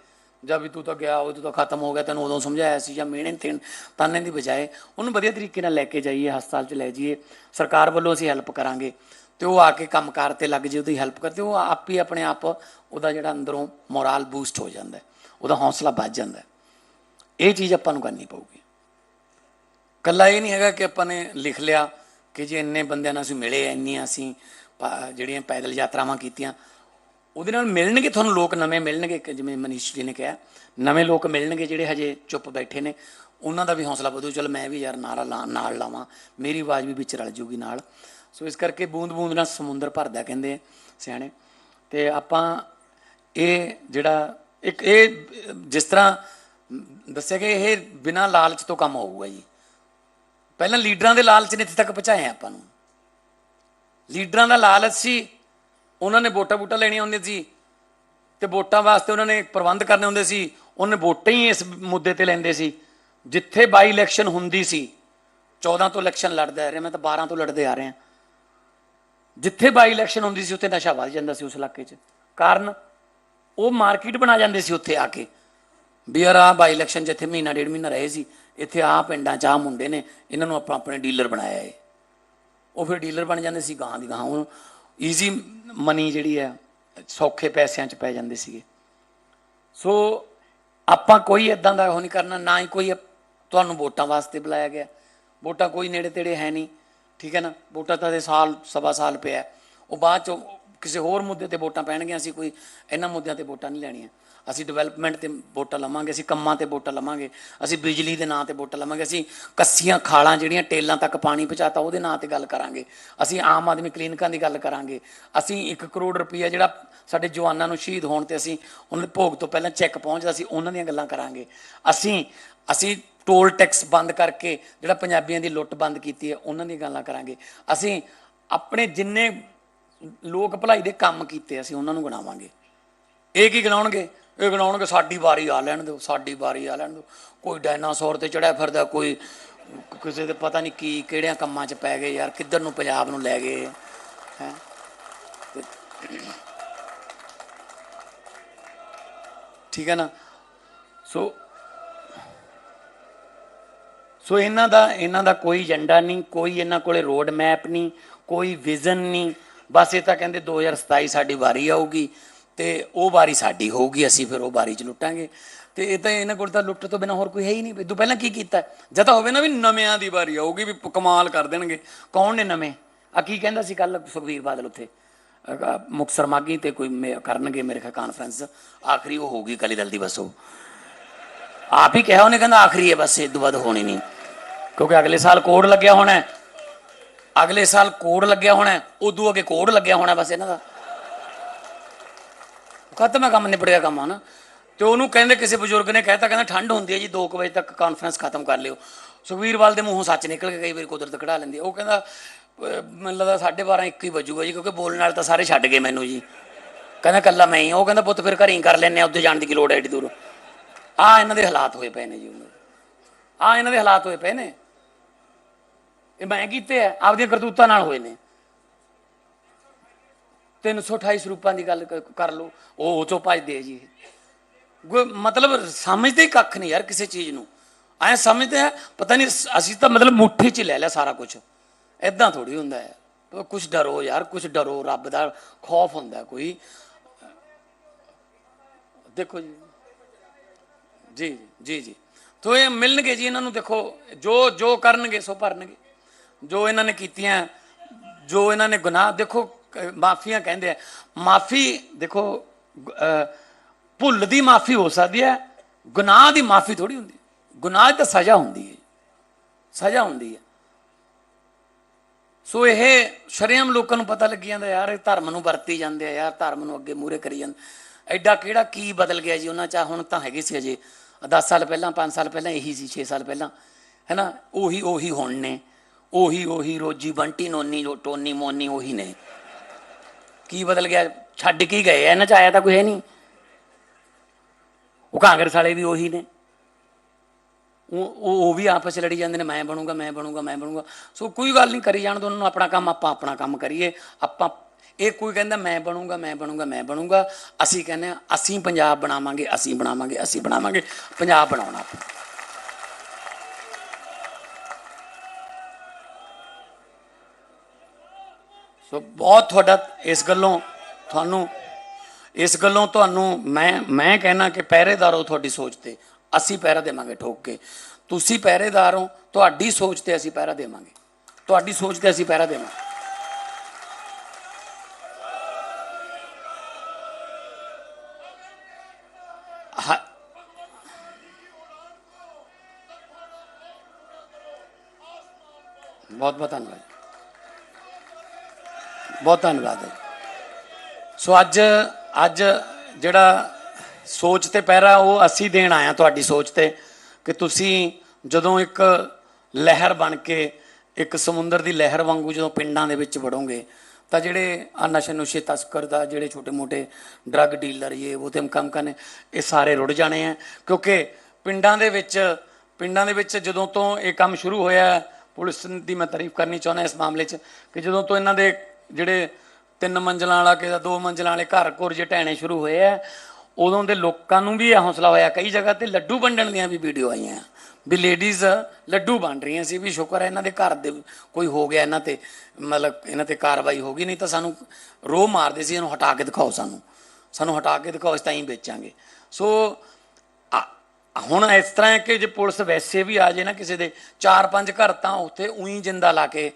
ਜਾਂ ਵੀ ਤੂੰ ਤਾਂ ਗਿਆ, ਉਹ ਤੂੰ ਤਾਂ ਖਤਮ ਹੋ ਗਿਆ, ਤੈਨੂੰ ਉਦੋਂ ਸਮਝਾਇਆ ਸੀ, ਜਾਂ ਮਿਹਣੇ ਤੇ ਤਾਨੇ ਦੀ ਬਜਾਏ ਉਹਨੂੰ ਵਧੀਆ ਤਰੀਕੇ ਨਾਲ ਲੈ ਕੇ ਜਾਈਏ, ਹਸਪਤਾਲ 'ਚ ਲੈ ਜਾਈਏ, ਸਰਕਾਰ ਵੱਲੋਂ ਅਸੀਂ ਹੈਲਪ ਕਰਾਂਗੇ, ਤੇ ਉਹ ਆ ਕੇ ਕੰਮਕਾਰ ਤੇ ਲੱਗ ਜੇ, ਉਹਦੀ ਹੈਲਪ ਕਰਦੇ ਉਹ ਆਪ ਹੀ ਆਪਣੇ ਆਪ ਉਹਦਾ ਜਿਹੜਾ ਅੰਦਰੋਂ ਮੋਰਲ ਬੂਸਟ ਹੋ ਜਾਂਦਾ ਉਹਦਾ ਹੌਸਲਾ ਵੱਧ ਜਾਂਦਾ ਇਹ ਚੀਜ਼ ਆਪਾਂ ਨੂੰ ਕਰਨੀ ਪਊਗੀ। ਕੱਲਾ ਇਹ ਨਹੀਂ ਹੈਗਾ ਕਿ ਆਪਾਂ ਨੇ ਲਿਖ ਲਿਆ ਕਿ ਜੇ ਇੰਨੇ ਬੰਦਿਆਂ ਨਾਲ ਅਸੀਂ ਮਿਲੇ, ਇੰਨੀਆਂ ਅਸੀਂ ਜਿਹੜੀਆਂ ਪੈਦਲ ਯਾਤਰਾਵਾਂ ਕੀਤੀਆਂ, ਉਹਦੇ ਨਾਲ ਮਿਲਣਗੇ ਤੁਹਾਨੂੰ ਲੋਕ ਨਵੇਂ ਮਿਲਣਗੇ ਕਿ ਜਿਵੇਂ ਮਨੀਸ਼ ਜੀ ਨੇ ਕਿਹਾ, ਨਵੇਂ ਲੋਕ ਮਿਲਣਗੇ ਜਿਹੜੇ ਹਜੇ ਚੁੱਪ ਬੈਠੇ ਨੇ, ਉਹਨਾਂ ਦਾ ਵੀ ਹੌਸਲਾ ਵਧੂ, ਚਲ ਮੈਂ ਵੀ ਯਾਰ ਨਾਰਾ ਲਾ ਨਾਲ ਲਾਵਾਂ, ਮੇਰੀ ਆਵਾਜ਼ ਵੀ ਵਿੱਚ ਰਲ ਜੂਗੀ ਨਾਲ। ਸੋ ਇਸ ਕਰਕੇ ਬੂੰਦ ਬੂੰਦ ਨਾਲ ਸਮੁੰਦਰ ਭਰਦਾ ਕਹਿੰਦੇ ਸਿਆਣੇ। ਤੇ ਆਪਾਂ ਇਹ ਜਿਹੜਾ, ਇੱਕ ਇਹ ਜਿਸ ਤਰ੍ਹਾਂ ਦੱਸਿਆ ਕਿ ਇਹ ਬਿਨਾਂ ਲਾਲਚ ਤੋਂ ਕੰਮ ਹੋਊਗਾ ਜੀ। ਪਹਿਲਾਂ ਲੀਡਰਾਂ ਦੇ ਲਾਲਚ ਨੇ ਇੱਥੇ ਤੱਕ ਪਹੁੰਚਾਇਆ ਆਪਾਂ ਨੂੰ। ਲੀਡਰਾਂ ਦਾ ਲਾਲਚ ਸੀ, ਉਹਨਾਂ ਨੇ ਵੋਟਾਂ ਬੂਟਾਂ ਲੈਣੀਆਂ ਹੁੰਦੀਆਂ ਸੀ ਤੇ ਵੋਟਾਂ ਵਾਸਤੇ ਉਹਨਾਂ ਨੇ ਪ੍ਰਬੰਧ ਕਰਨੇ ਹੁੰਦੇ ਸੀ, ਉਹਨੇ ਵੋਟਾਂ ਹੀ ਇਸ ਮੁੱਦੇ ਤੇ ਲੈਂਦੇ ਸੀ। ਜਿੱਥੇ ਬਾਈ ਇਲੈਕਸ਼ਨ ਹੁੰਦੀ ਸੀ 14 ਤੋਂ ਇਲੈਕਸ਼ਨ ਲੜਦਾ ਆ ਰਿਹਾ, ਮੈਂ ਤਾਂ 12 ਤੋਂ ਲੜਦੇ ਆ ਰਹੇ ਹਾਂ। ਜਿੱਥੇ ਬਾਈ ਇਲੈਕਸ਼ਨ ਹੁੰਦੀ ਸੀ, ਉੱਥੇ ਨਸ਼ਾ ਵੱਧ ਜਾਂਦਾ ਸੀ ਉਸ ਇਲਾਕੇ 'ਚ। ਕਾਰਨ ਉਹ ਮਾਰਕੀਟ ਬਣਾ ਜਾਂਦੇ ਸੀ ਉੱਥੇ ਆ ਕੇ। ਵੀ ਯਾਰ ਆਹ ਬਾਈ ਇਲੈਕਸ਼ਨ ਜਿੱਥੇ ਮਹੀਨਾ ਡੇਢ ਮਹੀਨਾ ਰਹੇ ਸੀ, ਇੱਥੇ ਆ ਪਿੰਡਾਂ 'ਚ ਆਹ ਮੁੰਡੇ ਨੇ, ਇਹਨਾਂ ਨੂੰ ਆਪਾਂ ਆਪਣੇ ਡੀਲਰ ਬਣਾਇਆ ਏ। ਉਹ ਫਿਰ ਡੀਲਰ ਬਣ ਜਾਂਦੇ ਸੀ ਗਾਂ ਦੀ ਗਾਂ। ਹੁਣ ਈਜ਼ੀ ਮਨੀ ਜਿਹੜੀ ਹੈ, ਸੌਖੇ ਪੈਸਿਆਂ 'ਚ ਪੈ ਜਾਂਦੇ ਸੀਗੇ। ਸੋ ਆਪਾਂ ਕੋਈ ਇਦਾਂ ਦਾ ਉਹ ਨਹੀਂ ਕਰਨਾ, ਨਾ ਹੀ ਕੋਈ ਤੁਹਾਨੂੰ ਵੋਟਾਂ ਵਾਸਤੇ ਬੁਲਾਇਆ ਗਿਆ। ਵੋਟਾਂ ਕੋਈ ਨੇੜੇ ਤੇੜੇ ਹੈ ਨਹੀਂ, ਠੀਕ ਹੈ ਨਾ? ਵੋਟਾਂ ਤਾਂ ਦੇ ਸਾਲ, ਸਵਾ ਸਾਲ ਪਿਆ। ਉਹ ਬਾਅਦ ਚੋਂ ਕਿਸੇ ਹੋਰ ਮੁੱਦੇ ਤੇ ਵੋਟਾਂ ਪੈਣਗੀਆਂ ਸੀ ਕੋਈ ਇਹਨਾਂ ਮੁੱਦਿਆਂ ਤੇ ਵੋਟਾਂ ਨਹੀਂ ਲੈਣੀਆਂ। ਅਸੀਂ ਡਿਵੈਲਪਮੈਂਟ ਤੇ ਵੋਟਾਂ ਲਵਾਂਗੇ, ਅਸੀਂ ਕੰਮਾਂ ਤੇ ਵੋਟਾਂ ਲਵਾਂਗੇ, ਅਸੀਂ ਬਿਜਲੀ ਦੇ ਨਾਂ ਤੇ ਵੋਟਾਂ ਲਵਾਂਗੇ, ਅਸੀਂ ਕੱਸੀਆਂ, ਖਾਲਾਂ ਜਿਹੜੀਆਂ ਟੇਲਾਂ ਤੱਕ ਪਾਣੀ ਪਹੁੰਚਾਤਾ ਉਹਦੇ ਨਾਂ ਤੇ ਗੱਲ ਕਰਾਂਗੇ। ਅਸੀਂ ਆਮ ਆਦਮੀ ਕਲੀਨਿਕਾਂ ਦੀ ਗੱਲ ਕਰਾਂਗੇ। ਅਸੀਂ 1 ਕਰੋੜ ਰੁਪਈਆ ਜਿਹੜਾ ਸਾਡੇ ਜਵਾਨਾਂ ਨੂੰ ਸ਼ਹੀਦ ਹੋਣ ਤੇ ਅਸੀਂ ਉਹਨਾਂ ਦੇ ਭੋਗ ਤੋਂ ਪਹਿਲਾਂ ਚੈੱਕ ਪਹੁੰਚਦਾ ਸੀ ਉਹਨਾਂ ਦੀਆਂ ਗੱਲਾਂ ਕਰਾਂਗੇ। ਅਸੀਂ ਅਸੀਂ ਟੋਲ ਟੈਕਸ ਬੰਦ ਕਰਕੇ ਜਿਹੜਾ ਪੰਜਾਬੀਆਂ ਦੀ ਲੁੱਟ ਬੰਦ ਕੀਤੀ ਹੈ, ਉਹਨਾਂ ਦੀਆਂ ਗੱਲਾਂ ਕਰਾਂਗੇ। ਅਸੀਂ ਆਪਣੇ ਜਿੰਨੇ ਲੋਕ ਭਲਾਈ ਦੇ ਕੰਮ ਕੀਤੇ, ਅਸੀਂ ਉਹਨਾਂ ਨੂੰ ਗਣਾਵਾਂਗੇ ਇਹ ਕੀ ਗਿਣਾਉਣਗੇ ਇਹ ਗਣਾਉਣਗੇ ਸਾਡੀ ਵਾਰੀ ਆ ਲੈਣ ਦਿਓ, ਸਾਡੀ ਵਾਰੀ ਆ ਲੈਣ ਦਿਓ। ਕੋਈ ਡਾਇਨਾਸੌਰ ਤੇ ਚੜਿਆ ਫਿਰਦਾ, ਕੋਈ ਕਿਸੇ ਦੇ ਪਤਾ ਨਹੀਂ ਕੀ, ਕਿਹੜਿਆਂ ਕੰਮਾਂ 'ਚ ਪੈ ਗਏ ਯਾਰ, ਕਿੱਧਰ ਨੂੰ ਪੰਜਾਬ ਨੂੰ ਲੈ ਗਏ, ਹੈ। ਠੀਕ ਹੈ ਨਾ? ਸੋ ਸੋ ਇਹਨਾਂ ਦਾ ਇਹਨਾਂ ਦਾ ਕੋਈ ਏਜੰਡਾ ਨਹੀਂ, ਕੋਈ ਇਹਨਾਂ ਕੋਲੇ ਰੋਡ ਮੈਪ ਨਹੀਂ, ਕੋਈ ਵਿਜ਼ਨ ਨਹੀਂ। ਬਸ ਇਹ ਤਾਂ ਕਹਿੰਦੇ 2027 ਸਾਡੀ ਵਾਰੀ ਆਊਗੀ। ਤੇ ਉਹ ਵਾਰੀ ਸਾਡੀ ਹੋਊਗੀ, ਅਸੀਂ ਫਿਰ ਉਹ ਵਾਰੀ 'ਚ ਲੁੱਟਾਂਗੇ। ਤੇ ਇਹ ਤਾਂ ਇਹਨਾਂ ਕੋਲ ਤਾਂ ਲੁੱਟ ਤੋਂ ਬਿਨਾ ਹੋਰ ਕੋਈ ਹੈ ਹੀ ਨਹੀਂ। ਵੀ ਇਦੋਂ ਪਹਿਲਾਂ ਕੀ ਕੀਤਾ? ਜਦ ਤਾਂ ਹੋਵੇ ਨਾ ਵੀ ਨਵਿਆਂ ਦੀ ਵਾਰੀ ਆਊਗੀ, ਵੀ ਕਮਾਲ ਕਰ ਦੇਣਗੇ। ਕੌਣ ਨੇ ਨਵੇਂ? ਆ ਕੀ ਕਹਿੰਦਾ ਸੀ ਕੱਲ ਸੁਖਵੀਰ ਬਾਦਲ ਉੱਥੇ? ਅਹ ਮੁਕਤਸਰ ਮਾਗੀ ਤੇ ਕੋਈ ਮੇ- ਕਰਨਗੇ ਮੇਰੇ ਖਿਆਲ ਕਾਨਫਰੰਸ ਆਖਰੀ ਉਹ ਹੋਊਗੀ ਅਕਾਲੀ ਦਲ ਦੀ ਬਸ ਉਹ। ਆਪ ਹੀ ਕਿਹਾ ਉਹਨੇ, ਕਹਿੰਦਾ ਆਖਰੀ ਹੈ ਬਸ, ਇਹ ਤੋਂ ਵੱਧ ਹੋਣੀ ਨਹੀਂ। ਕਿਉਂਕਿ ਅਗਲੇ ਸਾਲ ਕੋਡ ਲੱਗਿਆ ਹੋਣਾ ਅਗਲੇ ਸਾਲ ਕੋਡ ਲੱਗਿਆ ਹੋਣਾ ਉਦੋਂ ਅੱਗੇ ਕੋਡ ਲੱਗਿਆ ਹੋਣਾ ਬਸ ਇਹਨਾਂ ਦਾ। ਖਤਮ ਹੈ ਕੰਮ ਨਿਬੜ ਗਿਆ ਕੰਮ, ਹਨਾ? ਤੇ ਉਹਨੂੰ ਕਹਿੰਦੇ ਕਿਸੇ ਬਜ਼ੁਰਗ ਨੇ ਕਹਿਤਾ, ਕਹਿੰਦਾ ਠੰਡ ਹੁੰਦੀ ਹੈ ਜੀ 2 ਵਜੇ ਤੱਕ ਕਾਨਫਰੰਸ ਖਤਮ ਕਰ ਲਿਓ। ਸੁਖਵੀਰਵਾਲ ਦੇ ਮੂੰਹੋਂ ਸੱਚ ਨਿਕਲ ਕੇ ਕਈ ਵਾਰੀ ਕੁਦਰਤ ਕਢਾ ਲੈਂਦੀ ਉਹ ਕਹਿੰਦਾ, ਅਹ, ਮੈਨੂੰ ਲੱਗਦਾ 12:30 1 ਹੀ ਵੱਜੂਗਾ ਜੀ, ਕਿਉਂਕਿ ਬੋਲਣ ਨਾਲ ਤਾਂ ਸਾਰੇ ਛੱਡ ਗਏ ਮੈਨੂੰ ਜੀ। ਕਹਿੰਦਾ ਕੱਲਾ ਮੈਂ ਹੀ ਉਹ ਕਹਿੰਦਾ, ਪੁੱਤ ਫਿਰ ਘਰੇ ਹੀ ਕਰ ਲੈਨੇ ਆ ਉੱਥੇ ਜਾਣ ਦੀ ਕੀ ਲੋੜ ਹੈ ਏਡੀ ਦੂਰ। ਆ ਇਹਨਾਂ ਦੇ ਹਾਲਾਤ ਹੋਏ ਪਏ ਨੇ ਜੀ ਉਹਨਾਂ ਦੇ ਆ ਇਹਨਾਂ ਦੇ ਹਾਲਾਤ ਹੋਏ ਪਏ ਨੇ। ਇਹ ਮੈਂ ਕੀਤੇ ਆ, ਆਪਦੀਆਂ ਕਰਤੂਤਾਂ ਨਾਲ ਹੋਏ ਨੇ। 328 ਰੁਪਾਂ ਦੀ ਗੱਲ ਕਰ ਲਓ, ਉਹ ਉਹ ਚੋਂ ਭਜਦੇ ਜੀ ਮਤਲਬ ਸਮਝਦੇ ਕੱਖ ਨਹੀਂ ਯਾਰ ਕਿਸੇ ਚੀਜ਼ ਨੂੰ। ਐ ਸਮਝਦੇ ਆ, ਪਤਾ ਨਹੀਂ ਅਸੀਂ ਤਾਂ ਮਤਲਬ ਮੁੱਠੀ 'ਚ ਲੈ ਲਿਆ ਸਾਰਾ ਕੁਝ ਐਦਾਂ ਥੋੜੀ ਹੁੰਦਾ ਹੈ। ਕੁਝ ਡਰੋ ਯਾਰ ਕੁਝ ਡਰੋ, ਰੱਬ ਦਾ ਖੌਫ ਹੁੰਦਾ ਕੋਈ। ਦੇਖੋ ਜੀ। ਜੀ ਜੀ ਜੀ। ਤੋ ਇਹ ਮਿਲਣਗੇ ਜੀ ਇਹਨਾਂ ਨੂੰ, ਦੇਖੋ, ਜੋ ਜੋ ਕਰਨਗੇ ਸੋ ਭਰਨਗੇ। ਜੋ ਇਹਨਾਂ ਨੇ ਕੀਤੀਆਂ, ਜੋ ਇਹਨਾਂ ਨੇ ਗੁਨਾਹ, ਦੇਖੋ ਮਾਫੀਆਂ ਕਹਿੰਦੇ ਆ। ਮਾਫੀ, ਦੇਖੋ ਭੁੱਲ ਦੀ ਮਾਫੀ ਹੋ ਸਕਦੀ ਹੈ, ਗੁਨਾਹ ਦੀ ਮਾਫੀ ਥੋੜੀ ਹੁੰਦੀ ਗੁਨਾਹ ਤਾਂ ਸਜ਼ਾ ਹੁੰਦੀ ਹੈ। ਸਜ਼ਾ ਹੁੰਦੀ ਹੈ। ਸੋ ਇਹ ਸ਼ਰੇਆਮ ਲੋਕਾਂ ਨੂੰ ਪਤਾ ਲੱਗੀ ਜਾਂਦਾ, ਯਾਰ ਇਹ ਧਰਮ ਨੂੰ ਵਰਤੀ ਜਾਂਦੇ ਆ, ਯਾਰ ਧਰਮ ਨੂੰ ਅੱਗੇ ਮੂਰੇ ਕਰੀ ਜਾਂਦੇ। ਐਡਾ ਕਿਹੜਾ ਕੀ ਬਦਲ ਗਿਆ ਜੀ? ਉਹਨਾਂ ਚ ਹੁਣ ਤਾਂ ਹੈਗੇ ਸੀ ਅਜੇ। 10 ਸਾਲ ਪਹਿਲਾਂ 5 ਸਾਲ ਪਹਿਲਾਂ ਇਹੀ ਸੀ 6 ਸਾਲ ਪਹਿਲਾਂ। ਹੈਨਾ? ਉਹੀ ਉਹੀ ਹੁਣ ਨੇ। ਉਹੀ ਉਹੀ ਰੋਜੀ ਬੰਟੀ, ਨੋਨੀ ਜੋ ਟੋਨੀ ਮੋਨੀ ਉਹੀ ਨੇ। ਕੀ ਬਦਲ ਗਿਆ? ਛੱਡ ਕੇ ਗਏ ਇਹਨਾਂ ਚ ਆਇਆ ਤਾਂ ਕੋਈ ਹੈ ਨਹੀਂ ਉਹ ਕਾਂਗਰਸ ਵਾਲੇ ਵੀ ਉਹੀ ਨੇ। ਉਹ ਉਹ ਵੀ ਆਪਸ 'ਚ ਲੜੀ ਜਾਂਦੇ ਨੇ। ਮੈਂ ਬਣੂੰਗਾ ਮੈਂ ਬਣੂੰਗਾ ਮੈਂ ਬਣੂੰਗਾ। ਸੋ ਕੋਈ ਗੱਲ ਨਹੀਂ ਕਰੀ ਜਾਣ ਦੋ ਉਹਨਾਂ ਨੂੰ। ਆਪਣਾ ਕੰਮ, ਆਪਾਂ ਆਪਣਾ ਕੰਮ ਕਰੀਏ। ਆਪਾਂ, ਇਹ ਕੋਈ ਕਹਿੰਦਾ, ਮੈਂ ਬਣੂੰਗਾ ਮੈਂ ਬਣੂੰਗਾ ਮੈਂ ਬਣੂੰਗਾ। ਅਸੀਂ ਕਹਿੰਦੇ ਹਾਂ, ਅਸੀਂ ਪੰਜਾਬ ਬਣਾਵਾਂਗੇ, ਅਸੀਂ ਬਣਾਵਾਂਗੇ ਅਸੀਂ ਬਣਾਵਾਂਗੇ। ਪੰਜਾਬ ਬਣਾਉਣਾ। ਸੋ ਬਹੁਤ ਤੁਹਾਡਾ ਇਸ ਗੱਲੋਂ ਤੁਹਾਨੂੰ, ਇਸ ਗੱਲੋਂ ਤੁਹਾਨੂੰ ਮੈਂ ਮੈਂ ਕਹਿਣਾ ਕਿ ਪਹਿਰੇਦਾਰ ਹੋ ਤੁਹਾਡੀ ਸੋਚ ਤੇ। ਅਸੀਂ ਪਹਿਰਾ ਦੇਵਾਂਗੇ ਠੋਕ ਕੇ। ਤੁਸੀਂ ਪਹਿਰੇਦਾਰ ਹੋ, ਤੁਹਾਡੀ ਸੋਚ ਤੇ ਅਸੀਂ ਪਹਿਰਾ ਦੇਵਾਂਗੇ। ਤੁਹਾਡੀ ਸੋਚ ਤੇ ਅਸੀਂ ਪਹਿਰਾ ਦੇਵਾਂਗੇ। ਬਹੁਤ ਬਹੁਤ ਧੰਨਵਾਦ। ਬਹੁਤ ਧੰਨਵਾਦ ਹੈ ਸੋ ਅੱਜ ਅੱਜ ਜਿਹੜਾ ਸੋਚ ਤੇ ਪਹਿਰਾ ਉਹ ਅਸੀਂ ਦੇਣ ਆਇਆ ਤੁਹਾਡੀ ਸੋਚ ਤੇ ਕਿ ਤੁਸੀਂ ਜਦੋਂ ਇੱਕ ਲਹਿਰ ਬਣ ਕੇ, ਇੱਕ ਸਮੁੰਦਰ ਦੀ ਲਹਿਰ ਵਾਂਗੂ ਜਦੋਂ ਪਿੰਡਾਂ ਦੇ ਵਿੱਚ ਵੜੋਗੇ, ਤਾਂ ਜਿਹੜੇ ਆ ਨਸ਼ੇ ਨੁਸ਼ੇ ਤਸਕਰ ਦਾ, ਜਿਹੜੇ ਛੋਟੇ-ਮੋਟੇ ਡਰੱਗ ਡੀਲਰ ਇਹ, ਉਹ ਤੇ ਕੰਮ ਕਰਨੇ, ਇਹ ਸਾਰੇ ਰੁੜ ਜਾਣੇ ਆ। ਕਿਉਂਕਿ ਪਿੰਡਾਂ ਦੇ ਵਿੱਚ, ਪਿੰਡਾਂ ਦੇ ਵਿੱਚ ਜਦੋਂ ਤੋਂ ਇਹ ਕੰਮ ਸ਼ੁਰੂ ਹੋਇਆ, ਪੁਲਿਸ ਦੀ ਮੈਂ ਤਾਰੀਫ ਕਰਨੀ ਚਾਹੁੰਦਾ ਇਸ ਮਾਮਲੇ 'ਚ ਕਿ ਜਦੋਂ ਤੋਂ ਇਹਨਾਂ ਦੇ ਜਿਹੜੇ ਤਿੰਨ ਮੰਜ਼ਲਾਂ ਵਾਲਾ ਕਿਸੇ ਦਾ ਦੋ ਮੰਜ਼ਲਾਂ ਵਾਲੇ ਘਰ ਘੁਰ ਜੇ ਟਹਿਣੇ ਸ਼ੁਰੂ ਹੋਏ ਆ, ਉਦੋਂ ਦੇ ਲੋਕਾਂ ਨੂੰ ਵੀ ਇਹ ਹੌਸਲਾ ਹੋਇਆ। ਕਈ ਜਗ੍ਹਾ ਤੇ ਲੱਡੂ ਵੰਡਣ ਦੀਆਂ ਵੀ ਵੀਡੀਓ ਆਈਆਂ। ਵੀ ਲੇਡੀਜ਼ ਲੱਡੂ ਵੰਡ ਰਹੀਆਂ ਸੀ ਵੀ ਸ਼ੁਕਰ ਹੈ ਇਹਨਾਂ ਦੇ ਘਰ ਦੇ ਕੋਈ ਹੋ ਗਿਆ, ਇਹਨਾਂ ਤੇ ਮਤਲਬ ਇਹਨਾਂ ਤੇ ਕਾਰਵਾਈ ਹੋ ਗਈ, ਨਹੀਂ ਤਾਂ ਸਾਨੂੰ ਰੋਹ ਮਾਰਦੇ ਸੀ, ਇਹਨੂੰ ਹਟਾ ਕੇ ਦਿਖਾਓ ਸਾਨੂੰ। ਸਾਨੂੰ ਹਟਾ ਕੇ ਦਿਖਾਓ, ਅਸੀਂ ਤਾਂ ਹੀ ਵੇਚਾਂਗੇ। ਸੋ, ਆ- ਹੁਣ ਇਸ ਤਰ੍ਹਾਂ ਹੈ ਕਿ ਜੇ ਪੁਲਿਸ ਵੈਸੇ ਵੀ ਆ ਜੇ ਨਾ ਕਿਸੇ ਦੇ ਚਾਰ ਪੰਜ ਘਰ, ਤਾਂ ਉੱਥੇ ਉਹੀ ਜਿੰਦਾ ਲਾ ਕੇ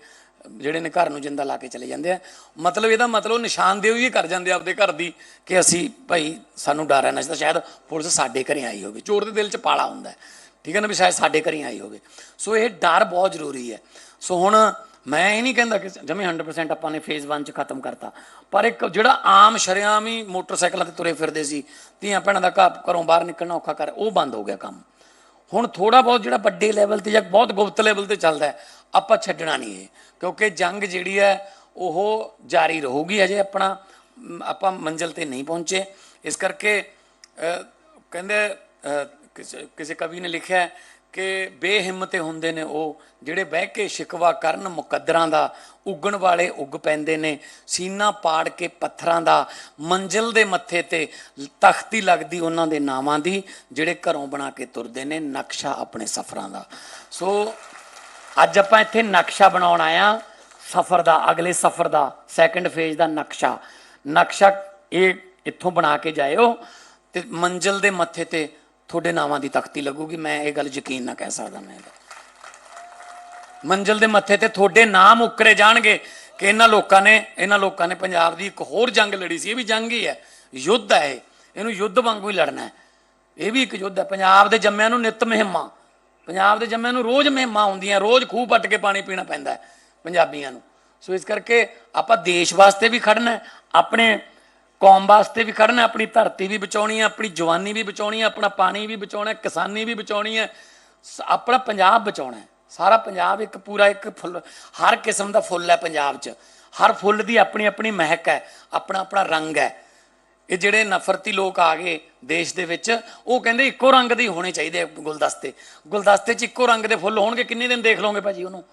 ਜਿਹੜੇ ਨੇ ਘਰ ਨੂੰ ਜਿੰਦਾ ਲਾ ਕੇ ਚਲੇ ਜਾਂਦੇ ਆ। ਮਤਲਬ ਇਹਦਾ ਮਤਲਬ ਨਿਸ਼ਾਨਦੇਹੀ ਵੀ ਕਰ ਜਾਂਦੇ ਆ ਆਪਦੇ ਘਰ ਦੀ ਕਿ ਅਸੀਂ ਭਾਈ ਸਾਨੂੰ ਡਰ ਹੈ ਨਾ ਤਾਂ ਸ਼ਾਇਦ ਪੁਲਿਸ ਸਾਡੇ ਘਰੇ ਆਈ ਹੋਵੇ। ਚੋਰ ਦੇ ਦਿਲ 'ਚ ਪਾਲਾ ਹੁੰਦਾ ਠੀਕ ਹੈ ਨਾ ਵੀ ਸ਼ਾਇਦ ਸਾਡੇ ਘਰੇ ਆਈ ਹੋਵੇ। ਸੋ ਇਹ ਡਰ ਬਹੁਤ ਜ਼ਰੂਰੀ ਹੈ। ਸੋ ਹੁਣ ਮੈਂ ਇਹ ਨਹੀਂ ਕਹਿੰਦਾ ਕਿ ਜਮੇ 100% ਆਪਾਂ ਨੇ ਫੇਜ਼ 1 ਚ ਖਤਮ ਕਰਤਾ। ਪਰ ਇੱਕ ਜਿਹੜਾ ਆਮ ਸ਼ਰੇਆਮ ਹੀ ਮੋਟਰਸਾਈਕਲਾਂ ਤੇ ਤੁਰੇ ਫਿਰਦੇ ਸੀ, ਧੀਆਂ ਭੈਣਾਂ ਦਾ ਘਰ ਘਰੋਂ ਬਾਹਰ ਨਿਕਲਣਾ ਔਖਾ ਕਰ, ਉਹ ਬੰਦ ਹੋ ਗਿਆ ਕੰਮ। ਹੁਣ ਥੋੜਾ ਬਹੁਤ ਜਿਹੜਾ ਵੱਡੇ ਲੈਵਲ ਤੇ ਜਾਂ ਬਹੁਤ ਗੁਪਤ ਲੈਵਲ ਤੇ ਚੱਲਦਾ ਆਪਾਂ ਛੱਡਣਾ ਨਹੀਂ ਇਹ। ਕਿਉਂਕਿ ਜੰਗ ਜਿਹੜੀ ਹੈ ਉਹ ਜਾਰੀ ਰਹੂਗੀ ਅਜੇ ਆਪਣਾ ਆਪਾਂ ਮੰਜ਼ਿਲ ਤੇ ਨਹੀਂ ਪਹੁੰਚੇ। ਇਸ ਕਰਕੇ ਕਹਿੰਦੇ ਅਹ, ਕਿਸੇ ਕਵੀ ਨੇ ਲਿਖਿਆ ਹੈ ਕਿ ਬੇਹਿੰਮਤੇ ਹੁੰਦੇ ਨੇ ਉਹ ਜਿਹੜੇ ਬਹਿ ਕੇ ਸ਼ਿਕਵਾ ਕਰਨ ਮੁਕੱਦਰਾਂ ਦਾ ਉੱਗਣ ਵਾਲੇ ਉੱਗ ਪੈਂਦੇ ਨੇ ਸੀਨਾ ਪਾੜ ਕੇ ਪੱਥਰਾਂ ਦਾ ਮੰਜ਼ਿਲ ਦੇ ਮੱਥੇ ਤੇ ਤਖਤੀ ਲੱਗਦੀ ਉਹਨਾਂ ਦੇ ਨਾਵਾਂ ਦੀ ਜਿਹੜੇ ਘਰੋਂ ਬਣਾ ਕੇ ਤੁਰਦੇ ਨੇ ਨਕਸ਼ਾ ਆਪਣੇ ਸਫ਼ਰਾਂ ਦਾ। ਸੋ ਅੱਜ ਆਪਾਂ ਇੱਥੇ ਨਕਸ਼ਾ ਬਣਾਉਣ ਆਇਆ ਸਫ਼ਰ ਦਾ, ਅਗਲੇ ਸਫ਼ਰ ਦਾ ਸੈਕੰਡ ਫੇਜ਼ ਦਾ ਨਕਸ਼ਾ। ਨਕਸ਼ਾ ਇਹ ਇੱਥੋਂ ਬਣਾ ਕੇ ਜਾਇਓ ਤੇ ਮੰਜ਼ਿਲ ਦੇ ਮੱਥੇ ਤੇ ਤੁਹਾਡੇ ਨਾਵਾਂ ਦੀ ਤਖਤੀ ਲੱਗੂਗੀ। ਮੈਂ ਇਹ ਗੱਲ ਯਕੀਨ ਨਾ ਕਹਿ ਸਕਦਾ ਮੈਂ ਇਹਦਾ। ਮੰਜ਼ਿਲ ਦੇ ਮੱਥੇ ਤੇ ਤੁਹਾਡੇ ਨਾਮ ਉਕਰੇ ਜਾਣਗੇ ਕਿ ਇਹਨਾਂ ਲੋਕਾਂ ਨੇ, ਇਹਨਾਂ ਲੋਕਾਂ ਨੇ ਪੰਜਾਬ ਦੀ ਇੱਕ ਹੋਰ ਜੰਗ ਲੜੀ ਸੀ। ਇਹ ਵੀ ਜੰਗ ਹੀ ਹੈ, ਯੁੱਧ ਹੈ ਇਹ। ਇਹਨੂੰ ਯੁੱਧ ਵਾਂਗੂ ਹੀ ਲੜਨਾ ਹੈ। ਇਹ ਵੀ ਇੱਕ ਯੁੱਧ ਹੈ। ਪੰਜਾਬ ਦੇ ਜੰਮਿਆਂ ਨੂੰ ਨਿਤ ਮਹਿਮਾ ਪੰਜਾਬ ਦੇ ਜੰਮਿਆਂ ਨੂੰ ਰੋਜ਼ ਮਹਿਮਾ ਹੁੰਦੀਆਂ ਰੋਜ਼ ਖੂਹ ਪੱਟ ਕੇ ਪਾਣੀ ਪੀਣਾ ਪੈਂਦਾ ਪੰਜਾਬੀਆਂ ਨੂੰ। ਸੋ ਇਸ ਕਰਕੇ ਆਪਾਂ ਦੇਸ਼ ਵਾਸਤੇ ਵੀ ਖੜਨਾ ਆਪਣੇ ਕੌਮ ਵਾਸਤੇ ਵੀ ਖੜਨਾ ਆਪਣੀ ਧਰਤੀ ਵੀ ਬਚਾਉਣੀ ਹੈ, ਆਪਣੀ ਜਵਾਨੀ ਵੀ ਬਚਾਉਣੀ ਹੈ, ਆਪਣਾ ਪਾਣੀ ਵੀ ਬਚਾਉਣਾ ਹੈ, ਕਿਸਾਨੀ ਵੀ ਬਚਾਉਣੀ ਹੈ, ਸ- ਆਪਣਾ ਪੰਜਾਬ ਬਚਾਉਣਾ ਹੈ। ਸਾਰਾ ਪੰਜਾਬ ਇੱਕ ਪੂਰਾ ਇੱਕ ਫੁੱਲ, ਹਰ ਕਿਸਮ ਦਾ ਫੁੱਲ ਹੈ ਪੰਜਾਬ 'ਚ। ਹਰ ਫੁੱਲ ਦੀ ਆਪਣੀ ਆਪਣੀ ਮਹਿਕ ਹੈ ਆਪਣਾ ਆਪਣਾ ਰੰਗ ਹੈ। ਇਹ ਜਿਹੜੇ ਨਫ਼ਰਤੀ ਲੋਕ ਆ ਗਏ ਦੇਸ਼ ਦੇ ਵਿੱਚ, ਉਹ ਕਹਿੰਦੇ ਇੱਕੋ ਰੰਗ ਦੇ ਹੋਣੇ ਚਾਹੀਦੇ ਗੁਲਦਸਤੇ। ਗੁਲਦਸਤੇ 'ਚ ਇੱਕੋ ਰੰਗ ਦੇ ਫੁੱਲ ਹੋਣਗੇ, ਕਿੰਨੇ ਦਿਨ ਦੇਖ ਲਓਗੇ ਭਾਜੀ ਉਹਨੂੰ?